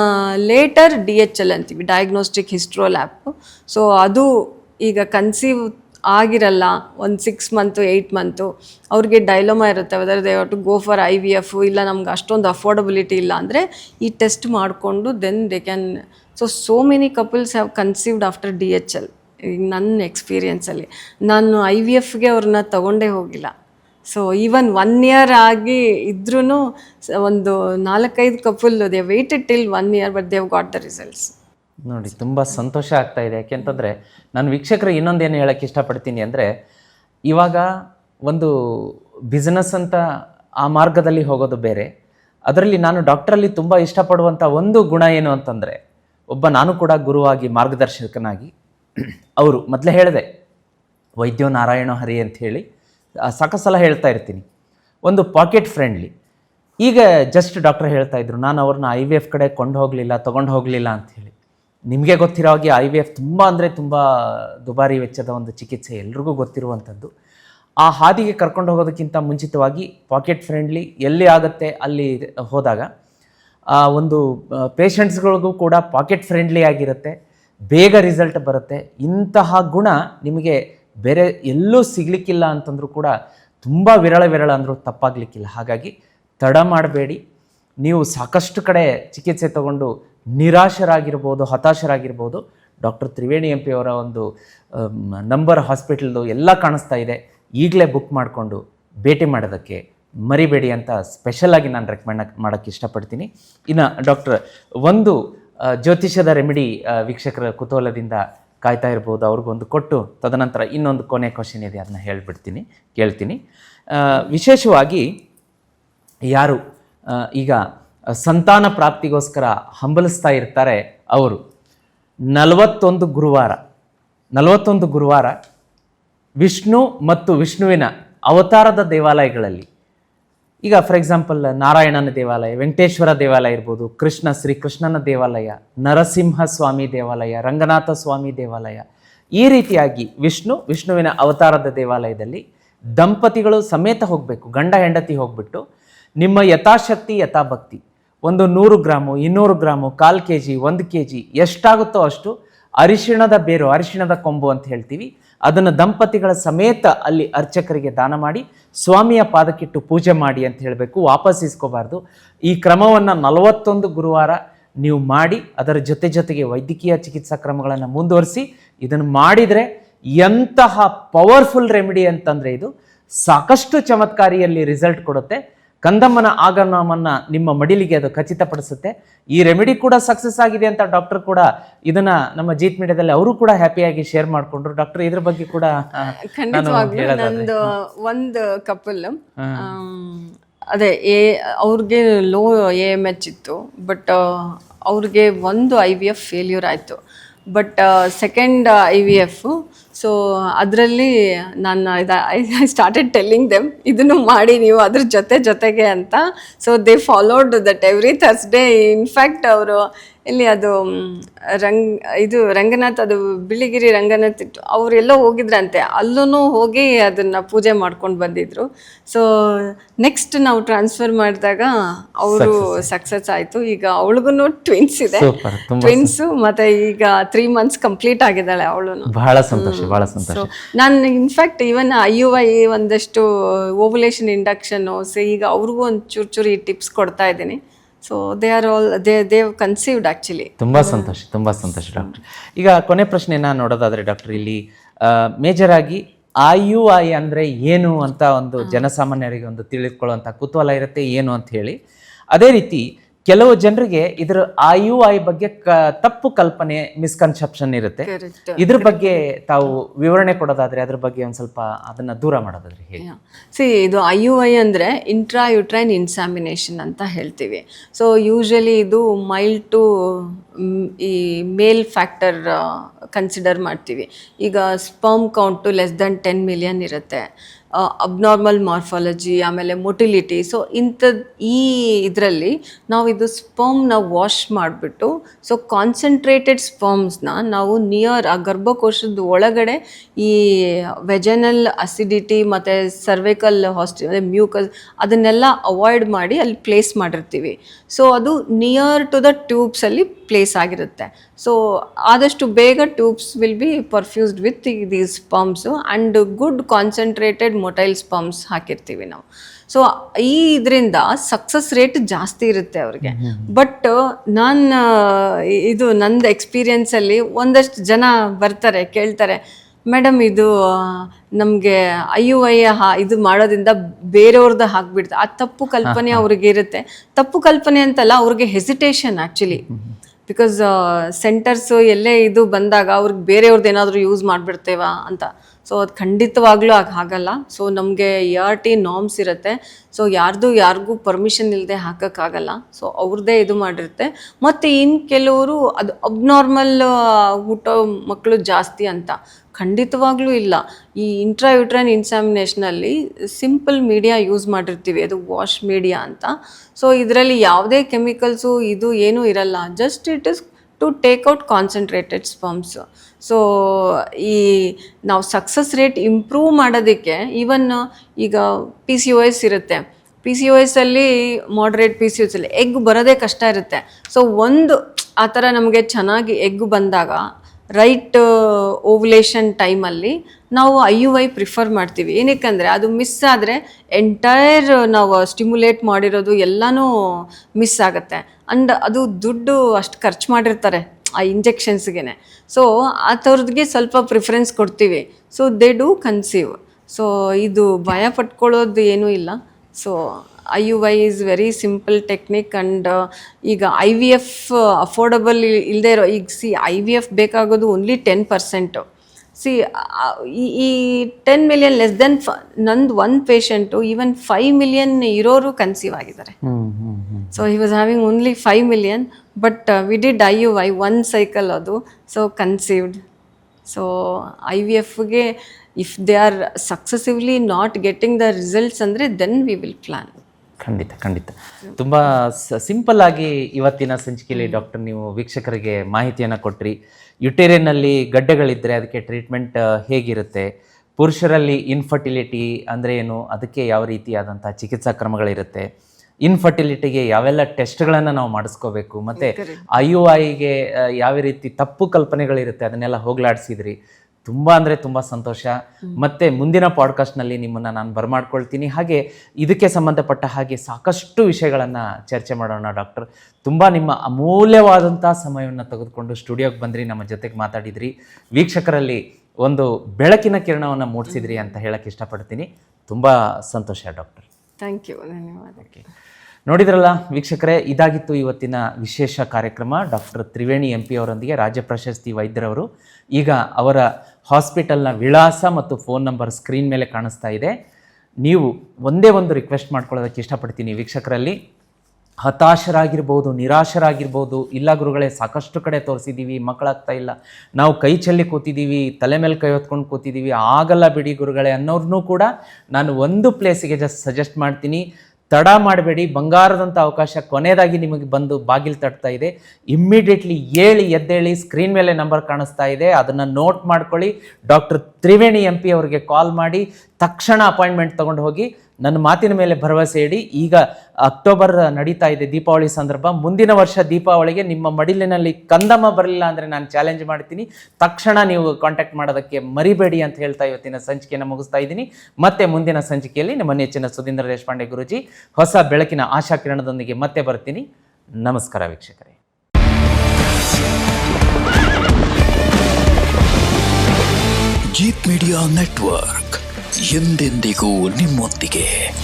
ಲೇಟರ್ ಡಿ ಎಚ್ ಎಲ್ ಅಂತೀವಿ ಡಯಾಗ್ನೋಸ್ಟಿಕ್ ಹಿಸ್ಟ್ರೋಲ್ ಆ್ಯಪ್ ಸೊ ಅದು ಈಗ ಕನ್ಸೀವ್ ಆಗಿರಲ್ಲ, ಒಂದು ಸಿಕ್ಸ್ ಮಂತು ಏಯ್ಟ್ ಮಂತು ಅವ್ರಿಗೆ ಡೈಲೊಮಾ ಇರುತ್ತೆ. Whether they to go for I V F ಇಲ್ಲ ನಮ್ಗೆ ಅಷ್ಟೊಂದು ಅಫೋರ್ಡಬಿಲಿಟಿ ಇಲ್ಲ ಅಂದರೆ ಈ ಟೆಸ್ಟ್ ಮಾಡಿಕೊಂಡು then they can so so many couples have conceived after D H L ಈಗ ನನ್ನ ಎಕ್ಸ್ಪೀರಿಯೆನ್ಸಲ್ಲಿ ನಾನು ಐ ವಿ ಎಫ್ಗೆ ಅವ್ರನ್ನ ತಗೊಂಡೇ ಹೋಗಿಲ್ಲ. ಸೊ ಈವನ್ ಒನ್ ಇಯರ್ ಆಗಿ ಇದ್ರೂ ಒಂದು ನಾಲ್ಕೈದು couple they waited till one year but they've got the results ನೋಡಿ, ತುಂಬ ಸಂತೋಷ ಆಗ್ತಾ ಇದೆ. ಯಾಕೆಂತಂದರೆ ನಾನು ವೀಕ್ಷಕರು ಇನ್ನೊಂದೇನು ಹೇಳಕ್ಕೆ ಇಷ್ಟಪಡ್ತೀನಿ ಅಂದರೆ, ಇವಾಗ ಒಂದು ಬಿಸ್ನೆಸ್ ಅಂತ ಆ ಮಾರ್ಗದಲ್ಲಿ ಹೋಗೋದು ಬೇರೆ. ಅದರಲ್ಲಿ ನಾನು ಡಾಕ್ಟ್ರಲ್ಲಿ ತುಂಬ ಇಷ್ಟಪಡುವಂಥ ಒಂದು ಗುಣ ಏನು ಅಂತಂದರೆ, ಒಬ್ಬ ನಾನು ಕೂಡ ಗುರುವಾಗಿ ಮಾರ್ಗದರ್ಶಕನಾಗಿ <clears throat> ಅವರು ಮೊದಲೇ ಹೇಳಿದೆ, ವೈದ್ಯೋ ನಾರಾಯಣ ಹರಿ ಅಂತ ಹೇಳಿ ಸಕಸಲ ಹೇಳ್ತಾ ಇರ್ತೀನಿ. ಒಂದು ಪಾಕೆಟ್ ಫ್ರೆಂಡ್ಲಿ ಈಗ ಜಸ್ಟ್ ಡಾಕ್ಟರ್ ಹೇಳ್ತಾ ಇದ್ರು, ನಾನು ಅವ್ರನ್ನ ಐ ವಿ ಎಫ್ ಕಡೆ ಕೊಂಡು ಹೋಗಲಿಲ್ಲ, ತೊಗೊಂಡು ಹೋಗಲಿಲ್ಲ ಅಂಥೇಳಿ ನಿಮಗೆ ಗೊತ್ತಿರೋ ಹಾಗೆ ಐ ವಿ ಎಫ್ ತುಂಬ ಅಂದರೆ ತುಂಬ ದುಬಾರಿ ವೆಚ್ಚದ ಒಂದು ಚಿಕಿತ್ಸೆ ಎಲ್ರಿಗೂ ಗೊತ್ತಿರುವಂಥದ್ದು. ಆ ಹಾದಿಗೆ ಕರ್ಕೊಂಡು ಹೋಗೋದಕ್ಕಿಂತ ಮುಂಚಿತವಾಗಿ ಪಾಕೆಟ್ ಫ್ರೆಂಡ್ಲಿ ಎಲ್ಲಿ ಆಗುತ್ತೆ ಅಲ್ಲಿ ಹೋದಾಗ ಒಂದು ಪೇಷಂಟ್ಸ್ಗಳಿಗೂ ಕೂಡ ಪಾಕೆಟ್ ಫ್ರೆಂಡ್ಲಿ ಆಗಿರುತ್ತೆ, ಬೇಗ ರಿಸಲ್ಟ್ ಬರುತ್ತೆ, ಇಂತಹ ಗುಣ ನಿಮಗೆ ಬೇರೆ ಎಲ್ಲೂ ಸಿಗಲಿಕ್ಕಿಲ್ಲ ಅಂತಂದರೂ ಕೂಡ ತುಂಬ ವಿರಳ ವಿರಳ ಅಂದರೂ ತಪ್ಪಾಗಲಿಕ್ಕಿಲ್ಲ. ಹಾಗಾಗಿ ತಡ ಮಾಡಬೇಡಿ, ನೀವು ಸಾಕಷ್ಟು ಕಡೆ ಚಿಕಿತ್ಸೆ ತಗೊಂಡು ನಿರಾಶರಾಗಿರ್ಬೋದು, ಹತಾಶರಾಗಿರ್ಬೋದು. ಡಾಕ್ಟರ್ ತ್ರಿವೇಣಿ ಎಂ ಪಿ ಅವರ ಒಂದು ನಂಬರ್ ಹಾಸ್ಪಿಟಲ್ದು ಎಲ್ಲ ಕಾಣಿಸ್ತಾ ಇದೆ. ಈಗಲೇ ಬುಕ್ ಮಾಡಿಕೊಂಡು ಭೇಟಿ ಮಾಡೋದಕ್ಕೆ ಮರಿಬೇಡಿ ಅಂತ ಸ್ಪೆಷಲಾಗಿ ನಾನು ರೆಕಮೆಂಡ್ ಮಾಡೋಕ್ಕೆ ಇಷ್ಟಪಡ್ತೀನಿ. ಇನ್ನು ಡಾಕ್ಟರ್, ಒಂದು ಜ್ಯೋತಿಷ್ಯದ ರೆಮಿಡಿ ವೀಕ್ಷಕರ ಕುತೂಹಲದಿಂದ ಕಾಯ್ತಾ ಇರ್ಬೋದು. ಅವ್ರಿಗೊಂದು ಕೊಟ್ಟು, ತದನಂತರ ಇನ್ನೊಂದು ಕೊನೆ ಕ್ವಶನ್ ಇದೆ ಅದನ್ನ ಹೇಳಿಬಿಡ್ತೀನಿ, ಕೇಳ್ತೀನಿ. ವಿಶೇಷವಾಗಿ ಯಾರು ಈಗ ಸಂತಾನ ಪ್ರಾಪ್ತಿಗೋಸ್ಕರ ಹಂಬಲಿಸ್ತಾ ಇರ್ತಾರೆ ಅವರು. ನಲವತ್ತೊಂದು ಗುರುವಾರ ನಲವತ್ತೊಂದು ಗುರುವಾರ ವಿಷ್ಣು ಮತ್ತು ವಿಷ್ಣುವಿನ ಅವತಾರದ ದೇವಾಲಯಗಳಲ್ಲಿ, ಈಗ ಫಾರ್ ಎಕ್ಸಾಂಪಲ್ ನಾರಾಯಣನ ದೇವಾಲಯ, ವೆಂಕಟೇಶ್ವರ ದೇವಾಲಯ ಇರ್ಬೋದು, ಕೃಷ್ಣ, ಶ್ರೀಕೃಷ್ಣನ ದೇವಾಲಯ ನರಸಿಂಹ ಸ್ವಾಮಿ ದೇವಾಲಯ ರಂಗನಾಥ ಸ್ವಾಮಿ ದೇವಾಲಯ, ಈ ರೀತಿಯಾಗಿ ವಿಷ್ಣು, ವಿಷ್ಣುವಿನ ಅವತಾರದ ದೇವಾಲಯದಲ್ಲಿ ದಂಪತಿಗಳು ಸಮೇತ ಹೋಗಬೇಕು, ಗಂಡ ಹೆಂಡತಿ ಹೋಗ್ಬಿಟ್ಟು ನಿಮ್ಮ ಯಥಾಶಕ್ತಿ, ಯಥಾಭಕ್ತಿ ಒಂದು ನೂರು ಗ್ರಾಮು, ಇನ್ನೂರು ಗ್ರಾಮು, ಕಾಲು ಕೆ ಜಿ ಒಂದು ಕೆ ಜಿ ಎಷ್ಟಾಗುತ್ತೋ ಅಷ್ಟು ಅರಿಶಿಣದ ಬೇರು, ಅರಿಶಿಣದ ಕೊಂಬು ಅಂತ ಹೇಳ್ತೀವಿ. ಅದನ್ನು ದಂಪತಿಗಳ ಸಮೇತ ಅಲ್ಲಿ ಅರ್ಚಕರಿಗೆ ದಾನ ಮಾಡಿ, ಸ್ವಾಮಿಯ ಪಾದಕ್ಕಿಟ್ಟು ಪೂಜೆ ಮಾಡಿ ಅಂತ ಹೇಳಬೇಕು. ವಾಪಸ್ ಇಸ್ಕೋಬಾರ್ದು. ಈ ಕ್ರಮವನ್ನು ನಲವತ್ತೊಂದು ಗುರುವಾರ ನೀವು ಮಾಡಿ, ಅದರ ಜೊತೆ ಜೊತೆಗೆ ವೈದ್ಯಕೀಯ ಚಿಕಿತ್ಸಾ ಕ್ರಮಗಳನ್ನು ಮುಂದುವರಿಸಿ, ಇದನ್ನು ಮಾಡಿದರೆ ಎಂತಹ ಪವರ್ಫುಲ್ ರೆಮಿಡಿ ಅಂತಂದರೆ ಇದು ಸಾಕಷ್ಟು ಚಮತ್ಕಾರಿಯಲ್ಲಿ ರಿಸಲ್ಟ್ ಕೊಡುತ್ತೆ. ಕಂದಮ್ಮನ ಆಗಮನವನ್ನ ನಿಮ್ಮ ಮಡಿಲಿಗೆ ಅದು ಖಚಿತಪಡಿಸುತ್ತೆ. ಈ ರೆಮಿಡಿ ಕೂಡ ಸಕ್ಸಸ್ ಆಗಿದೆ ಅಂತ ಡಾಕ್ಟರ್ ಕೂಡ ಇದನ್ನ ನಮ್ಮ ಜೀತ್ ಮೀಡಿಯಾದಲ್ಲಿ ಅವರು ಕೂಡ ಹ್ಯಾಪಿಯಾಗಿ ಶೇರ್ ಮಾಡ್ಕೊಂಡ್ರು. ಡಾಕ್ಟರ್ ಇದ್ರ ಬಗ್ಗೆ ಕೂಡ ನಂದು ಒಂದು ಕಪಲ್ ಅದೇ ಎ ಅವ್ರಿಗೆ ಲೋ ಎ ಎಂ ಎಚ್ ಇತ್ತು ಬಟ್ ಅವ್ರಿಗೆ ಒಂದು ಐ ವಿ ಎಫ್ ಫೇಲ್ಯೂರ್ ಆಯಿತು. But second I V F so ಅದರಲ್ಲಿ ನಾನು ಇದು ಐ ಸ್ಟಾರ್ಟೆಡ್ ಟೆಲ್ಲಿಂಗ್ ದೆಮ್ ಇದನ್ನು ಮಾಡಿ ನೀವು ಅದ್ರ ಜೊತೆ ಜೊತೆಗೆ ಅಂತ. So they followed that every Thursday in fact ಅವರು ಇಲ್ಲಿ ಅದು ರಂಗ್ ಇದು ರಂಗನಾಥ್ ಅದು ಬಿಳಿಗಿರಿ ರಂಗನಾಥ್ ಇತ್ತು ಅವರೆಲ್ಲೋ ಹೋಗಿದ್ರಂತೆ. ಅಲ್ಲೂ ಹೋಗಿ ಅದನ್ನ ಪೂಜೆ ಮಾಡ್ಕೊಂಡು ಬಂದಿದ್ರು. ಸೊ ನೆಕ್ಸ್ಟ್ ನಾವು ಟ್ರಾನ್ಸ್ಫರ್ ಮಾಡಿದಾಗ ಅವರು ಸಕ್ಸಸ್ ಆಯಿತು. ಈಗ ಅವಳಿಗೂ ಟ್ವಿನ್ಸ್ ಇದೆ. ಟ್ವಿನ್ಸು ಮತ್ತೆ ಈಗ ತ್ರೀ ಮಂತ್ಸ್ ಕಂಪ್ಲೀಟ್ ಆಗಿದ್ದಾಳೆ ಅವಳು ಬಹಳ ಸಂತೋಷ ಬಹಳ ಸಂತೋಷ. ನಾನು in fact even I U I ಒಂದಷ್ಟು ಓವುಲೇಷನ್ ಇಂಡಕ್ಷನ್ ಸೊ ಈಗ ಅವ್ರಿಗೂ ಒಂದು ಚೂರು ಚೂರು ಈ ಟಿಪ್ಸ್ ಕೊಡ್ತಾ ಇದ್ದೀನಿ. So they are all they they've conceived actually ತುಂಬ ಸಂತೋಷ ತುಂಬ ಸಂತೋಷ ಡಾಕ್ಟರ್ ಈಗ ಕೊನೆ ಪ್ರಶ್ನೆನ ನೋಡೋದಾದರೆ ಡಾಕ್ಟರ್ ಇಲ್ಲಿ ಮೇಜರ್ ಆಗಿ ಐ ಯು ಐ ಅಂದ್ರೆ ಏನು ಅಂತ ಒಂದು ಜನಸಾಮಾನ್ಯರಿಗೆ ಒಂದು ತಿಳಿದುಕೊಳ್ಳುವಂಥ ಕುತೂಹಲ ಇರುತ್ತೆ ಏನು ಅಂತ ಹೇಳಿ. ಅದೇ ರೀತಿ ಕೆಲವು ಜನರಿಗೆ ಇದರ ಐ ಯು ಐ ಬಗ್ಗೆ ತಪ್ಪು ಕಲ್ಪನೆ ಮಿಸ್ಕನ್ಸೆಪ್ಷನ್ ಇರುತ್ತೆ. ಇದ್ರ ಬಗ್ಗೆ ತಾವು ವಿವರಣೆ ಕೊಡೋದಾದ್ರೆ ಅದ್ರ ಬಗ್ಗೆ ಒಂದು ಸ್ವಲ್ಪ ಅದನ್ನ ದೂರ ಮಾಡೋದಾದ್ರೆ ಹೇಗೆ ಸಿ ಇದು ಐ ಯು ಐ ಅಂದರೆ ಇಂಟ್ರಾ ಯುಟ್ರೈನ್ ಇನ್ಸಾಮಿನೇಷನ್ ಅಂತ ಹೇಳ್ತೀವಿ. ಸೊ ಯೂಶಲಿ ಇದು ಮೈಲ್ಡ್ ಟು ಈ ಮೇಲ್ ಫ್ಯಾಕ್ಟರ್ ಕನ್ಸಿಡರ್ ಮಾಡ್ತೀವಿ. ಈಗ sperm count less than ten million ಇರುತ್ತೆ. ಅಬ್ನಾರ್ಮಲ್ ಮಾರ್ಫಾಲಜಿ ಆಮೇಲೆ ಮೊಟಿಲಿಟಿ ಸೊ ಇಂಥದ್ದು ಈ ಇದರಲ್ಲಿ ನಾವು ಇದು ಸ್ಪರ್ಮ್ನ ವಾಶ್ ಮಾಡಿಬಿಟ್ಟು ಸೊ ಕಾನ್ಸಂಟ್ರೇಟೆಡ್ ಸ್ಪರ್ಮ್ಸ್ನ ನಾವು ನಿಯರ್ ಆ ಗರ್ಭಕೋಶದ ಒಳಗಡೆ ಈ ವೆಜನಲ್ ಅಸಿಡಿಟಿ ಮತ್ತು ಸರ್ವೈಕಲ್ ಹಾಸ್ಟಿ ಅಂದರೆ ಮ್ಯೂಕಸ್ ಅದನ್ನೆಲ್ಲ ಅವಾಯ್ಡ್ ಮಾಡಿ ಅಲ್ಲಿ ಪ್ಲೇಸ್ ಮಾಡಿರ್ತೀವಿ. ಸೊ ಅದು ನಿಯರ್ ಟು ದ ಟ್ಯೂಬ್ಸಲ್ಲಿ ಪ್ಲೇಸ್ ಆಗಿರುತ್ತೆ. ಸೊ ಆದಷ್ಟು ಬೇಗ tubes will be perfused with these pumps and good concentrated motiles pumps ಹಾಕಿರ್ತೀವಿ ನಾವು. ಸೊ ಈ ಇದರಿಂದ ಸಕ್ಸಸ್ ರೇಟ್ ಜಾಸ್ತಿ ಇರುತ್ತೆ ಅವ್ರಿಗೆ. ಬಟ್ ನಾನು ಇದು ನಂದು ಎಕ್ಸ್ಪೀರಿಯನ್ಸಲ್ಲಿ ಒಂದಷ್ಟು ಜನ ಬರ್ತಾರೆ ಕೇಳ್ತಾರೆ ಮೇಡಮ್ ಇದು ನಮಗೆ ಐ ಯು ಐ ಹಾ ಇದು ಮಾಡೋದ್ರಿಂದ ಬೇರೆಯವ್ರದ್ದು ಹಾಕ್ಬಿಡ್ತಾರೆ ಆ ತಪ್ಪು ಕಲ್ಪನೆ ಅವ್ರಿಗೆ ಇರುತ್ತೆ. ತಪ್ಪು ಕಲ್ಪನೆ ಅಂತಲ್ಲ ಅವ್ರಿಗೆ ಹೆಸಿಟೇಷನ್ ಆ್ಯಕ್ಚುಲಿ ಬಿಕಾಸ್ ಸೆಂಟರ್ಸು ಎಲ್ಲೇ ಇದು ಬಂದಾಗ ಅವ್ರಿಗೆ ಬೇರೆಯವ್ರದ್ದು ಏನಾದರೂ ಯೂಸ್ ಮಾಡಿಬಿಡ್ತೇವಾ ಅಂತ. ಸೊ ಅದು ಖಂಡಿತವಾಗ್ಲೂ ಆಗ ಆಗಲ್ಲ. ಸೊ ನಮಗೆ ಎ ಆರ್ ಟಿ ನಾಮ್ಸ್ ಇರುತ್ತೆ. ಸೊ ಯಾರ್ದು ಯಾರಿಗೂ ಪರ್ಮಿಷನ್ ಇಲ್ಲದೆ ಹಾಕೋಕ್ಕಾಗಲ್ಲ. ಸೊ ಅವ್ರದ್ದೇ ಇದು ಮಾಡಿರುತ್ತೆ. ಮತ್ತು ಇನ್ನು ಕೆಲವರು ಅದು ಅಬ್ನಾರ್ಮಲ್ ಹುಟ್ಟೋ ಮಕ್ಕಳು ಜಾಸ್ತಿ ಅಂತ. ಖಂಡಿತವಾಗ್ಲೂ ಇಲ್ಲ. ಈ ಇಂಟ್ರಾಯುಟ್ರೈನ್ ಇನ್ಸಾಮಿನೇಷನಲ್ಲಿ ಸಿಂಪಲ್ ಮೀಡಿಯಾ ಯೂಸ್ ಮಾಡಿರ್ತೀವಿ. ಅದು ವಾಶ್ ಮೀಡಿಯಾ ಅಂತ. ಸೊ ಇದರಲ್ಲಿ ಯಾವುದೇ ಕೆಮಿಕಲ್ಸು ಇದು ಏನೂ ಇರಲ್ಲ. Just it is to take out concentrated sperms so ಈ ನಾವು ಸಕ್ಸಸ್ ರೇಟ್ ಇಂಪ್ರೂವ್ ಮಾಡೋದಕ್ಕೆ ಈವನ್ ಈಗ ಪಿ ಸಿ ಒ ಎಸ್ ಇರುತ್ತೆ. ಪಿ ಸಿ ಒ ಎಸ್ಸಲ್ಲಿ ಮಾಡ್ರೇಟ್ ಪಿ ಸಿ ಅಲ್ಲಿ ಎಗ್ ಬರೋದೇ ಕಷ್ಟ ಇರುತ್ತೆ. ಸೊ ಒಂದು ಆ ಥರ ನಮಗೆ ಚೆನ್ನಾಗಿ ಎಗ್ ಬಂದಾಗ ರೈಟ್ ಓವ್ಯುಲೇಷನ್ ಟೈಮಲ್ಲಿ ನಾವು ಐ ಯು ಐ ಪ್ರಿಫರ್ ಮಾಡ್ತೀವಿ. ಏನಕ್ಕಂದರೆ ಅದು ಮಿಸ್ ಆದರೆ ಎಂಟೈರ್ ನಾವು ಸ್ಟಿಮ್ಯುಲೇಟ್ ಮಾಡಿರೋದು ಎಲ್ಲನೂ ಮಿಸ್ ಆಗುತ್ತೆ. ಆ್ಯಂಡ್ ಅದು ದುಡ್ಡು ಅಷ್ಟು ಖರ್ಚು ಮಾಡಿರ್ತಾರೆ ಆ ಇಂಜೆಕ್ಷನ್ಸ್ಗೆ ಸೊ ಆ ಥರದ್ಗೆ ಸ್ವಲ್ಪ ಪ್ರಿಫರೆನ್ಸ್ ಕೊಡ್ತೀವಿ. So they do conceive so ಇದು ಭಯ ಪಟ್ಕೊಳ್ಳೋದು ಏನೂ ಇಲ್ಲ. So I U I is very simple technique and ಈಗ ಐ ವಿ ಎಫ್ ಅಫೋರ್ಡಬಲ್ ಇಲ್ಲದೆ ಇರೋ ಈಗ ಸಿ ಐ ವಿ ಎಫ್ ಬೇಕಾಗೋದು ಓನ್ಲಿ ಟೆನ್ ಪರ್ಸೆಂಟು ಸಿ ಈ ಟೆನ್ ಮಿಲಿಯನ್ ಲೆಸ್ ದೆನ್ ಫ ನಂದು ಒಂದು ಪೇಷಂಟು ಈವನ್ ಫೈವ್ ಮಿಲಿಯನ್ ಇರೋರು ಕನ್ಸೀವ್ ಆಗಿದ್ದಾರೆ. So he was having only five million but we did I U I one cycle ಅದು so conceived so I V ಎಫ್ಗೆ if they are successively not getting the results ಅಂದರೆ then we will plan ಖಂಡಿತ ಖಂಡಿತ. ತುಂಬಾ simple ಆಗಿ ಇವತ್ತಿನ ಸಂಚಿಕೆಯಲ್ಲಿ doctor ನೀವು ವೀಕ್ಷಕರಿಗೆ ಮಾಹಿತಿಯನ್ನು ಕೊಟ್ರಿ. ಯುಟೇರಿಯನ್ನಲ್ಲಿ ಗಡ್ಡೆಗಳಿದ್ದರೆ ಅದಕ್ಕೆ ಟ್ರೀಟ್ಮೆಂಟ್ ಹೇಗಿರುತ್ತೆ? ಪುರುಷರಲ್ಲಿ ಇನ್ಫರ್ಟಿಲಿಟಿ ಅಂದರೆ ಏನು? ಅದಕ್ಕೆ ಯಾವ ರೀತಿಯಾದಂಥ ಚಿಕಿತ್ಸಾ ಕ್ರಮಗಳಿರುತ್ತೆ? ಇನ್ಫರ್ಟಿಲಿಟಿಗೆ ಯಾವೆಲ್ಲ ಟೆಸ್ಟ್ಗಳನ್ನು ನಾವು ಮಾಡಿಸ್ಕೋಬೇಕು? ಮತ್ತು ಐ ಯು ಐಗೆ ಯಾವ ರೀತಿ ತಪ್ಪು ಕಲ್ಪನೆಗಳಿರುತ್ತೆ? ಅದನ್ನೆಲ್ಲ ಹೋಗ್ಲಾಡಿಸಿದ್ರಿ. ತುಂಬ ಅಂದರೆ ತುಂಬ ಸಂತೋಷ. ಮತ್ತೆ ಮುಂದಿನ ಪಾಡ್ಕಾಸ್ಟ್ನಲ್ಲಿ ನಿಮ್ಮನ್ನು ನಾನು ಬರಮಾಡ್ಕೊಳ್ತೀನಿ. ಹಾಗೆ ಇದಕ್ಕೆ ಸಂಬಂಧಪಟ್ಟ ಹಾಗೆ ಸಾಕಷ್ಟು ವಿಷಯಗಳನ್ನು ಚರ್ಚೆ ಮಾಡೋಣ ಡಾಕ್ಟರ್. ತುಂಬ ನಿಮ್ಮ ಅಮೂಲ್ಯವಾದಂಥ ಸಮಯವನ್ನು ತೆಗೆದುಕೊಂಡು ಸ್ಟುಡಿಯೋಗೆ ಬಂದ್ರಿ ನಮ್ಮ ಜೊತೆಗೆ ಮಾತಾಡಿದ್ರಿ. ವೀಕ್ಷಕರಲ್ಲಿ ಒಂದು ಬೆಳಕಿನ ಕಿರಣವನ್ನು ಮೂಡಿಸಿದ್ರಿ ಅಂತ ಹೇಳಕ್ಕೆ ಇಷ್ಟಪಡ್ತೀನಿ. ತುಂಬ ಸಂತೋಷ ಡಾಕ್ಟರ್. ಥ್ಯಾಂಕ್ ಯು ಧನ್ಯವಾದ. ನೋಡಿದ್ರಲ್ಲ ವೀಕ್ಷಕರೇ ಇದಾಗಿತ್ತು ಇವತ್ತಿನ ವಿಶೇಷ ಕಾರ್ಯಕ್ರಮ. ಡಾಕ್ಟರ್ ತ್ರಿವೇಣಿ ಎಂ ಪಿ ಅವರೊಂದಿಗೆ ರಾಜ್ಯ ಪ್ರಶಸ್ತಿ ವೈದ್ಯರವರು. ಈಗ ಅವರ ಹಾಸ್ಪಿಟಲ್ನ ವಿಳಾಸ ಮತ್ತು ಫೋನ್ ನಂಬರ್ ಸ್ಕ್ರೀನ್ ಮೇಲೆ ಕಾಣಿಸ್ತಾ ಇದೆ. ನೀವು ಒಂದೇ ಒಂದು ರಿಕ್ವೆಸ್ಟ್ ಮಾಡ್ಕೊಳ್ಳೋದಕ್ಕೆ ಇಷ್ಟಪಡ್ತೀನಿ ವೀಕ್ಷಕರಲ್ಲಿ. ಹತಾಶರಾಗಿರ್ಬೋದು, ನಿರಾಶರಾಗಿರ್ಬೋದು, ಇಲ್ಲ ಗುರುಗಳೇ, ಸಾಕಷ್ಟು ಕಡೆ ತೋರಿಸಿದ್ದೀವಿ, ಮಕ್ಕಳಾಗ್ತಾ ಇಲ್ಲ. ನಾವು ಕೈ ಚೆಲ್ಲಿ ಕೂತಿದ್ದೀವಿ, ತಲೆ ಮೇಲೆ ಕೈ ಹೊತ್ಕೊಂಡು ಕೂತಿದ್ದೀವಿ, ಆಗಲ್ಲ ಬಿಡಿ ಗುರುಗಳೇ ಅನ್ನೋರ್ನೂ ಕೂಡ ನಾನು ಒಂದು ಪ್ಲೇಸಿಗೆ ಜಸ್ಟ್ ಸಜೆಸ್ಟ್ ಮಾಡ್ತೀನಿ. ತಡ ಮಾಡಬೇಡಿ ಬಂಗಾರದಂಥ ಅವಕಾಶ ಕೊನೆಯದಾಗಿ ನಿಮಗೆ ಬಂದು ಬಾಗಿಲು ತಟ್ತಾ ಇದೆ. ಇಮ್ಮಿಡಿಯೇಟ್ಲಿ ಏಳಿ, ಎದ್ದೇಳಿ ಸ್ಕ್ರೀನ್ ಮೇಲೆ ನಂಬರ್ ಕಾಣಿಸ್ತಾ ಇದೆ. ಅದನ್ನು ನೋಟ್ ಮಾಡ್ಕೊಳ್ಳಿ. ಡಾಕ್ಟರ್ ತ್ರಿವೇಣಿ ಎಂ ಪಿ ಅವರಿಗೆ ಕಾಲ್ ಮಾಡಿ, ತಕ್ಷಣ ಅಪಾಯಿಂಟ್ಮೆಂಟ್ ತೊಗೊಂಡು ಹೋಗಿ ನನ್ನ ಮಾತಿನ ಮೇಲೆ ಭರವಸೆ ಇಡಿ. ಈಗ ಅಕ್ಟೋಬರ್ ನಡೀತಾ ಇದೆ ದೀಪಾವಳಿ ಸಂದರ್ಭ. ಮುಂದಿನ ವರ್ಷ ದೀಪಾವಳಿಗೆ ನಿಮ್ಮ ಮಡಿಲಿನಲ್ಲಿ ಕಂದಮ್ಮ ಬರಲಿಲ್ಲ ಅಂದರೆ ನಾನು ಚಾಲೆಂಜ್ ಮಾಡ್ತೀನಿ. ತಕ್ಷಣ ನೀವು ಕಾಂಟ್ಯಾಕ್ಟ್ ಮಾಡೋದಕ್ಕೆ ಮರಿಬೇಡಿ ಅಂತ ಹೇಳ್ತಾ ಇವತ್ತಿನ ಸಂಚಿಕೆಯನ್ನು ಮುಗಿಸ್ತಾ ಇದ್ದೀನಿ. ಮತ್ತೆ ಮುಂದಿನ ಸಂಚಿಕೆಯಲ್ಲಿ ನಿಮ್ಮ ನೆಚ್ಚಿನ ಸುಧೀಂದ್ರ ದೇಶಪಾಂಡೆ ಗುರುಜಿ ಹೊಸ ಬೆಳಕಿನ ಆಶಾ ಕಿರಣದೊಂದಿಗೆ ಮತ್ತೆ ಬರ್ತೀನಿ. ನಮಸ್ಕಾರ ವೀಕ್ಷಕರೇ. Jeep ಮೀಡಿಯಾ ನೆಟ್ವರ್ಕ್ ಎಂದೆಂದಿಗೂ ನಿಮ್ಮೊಂದಿಗೆ.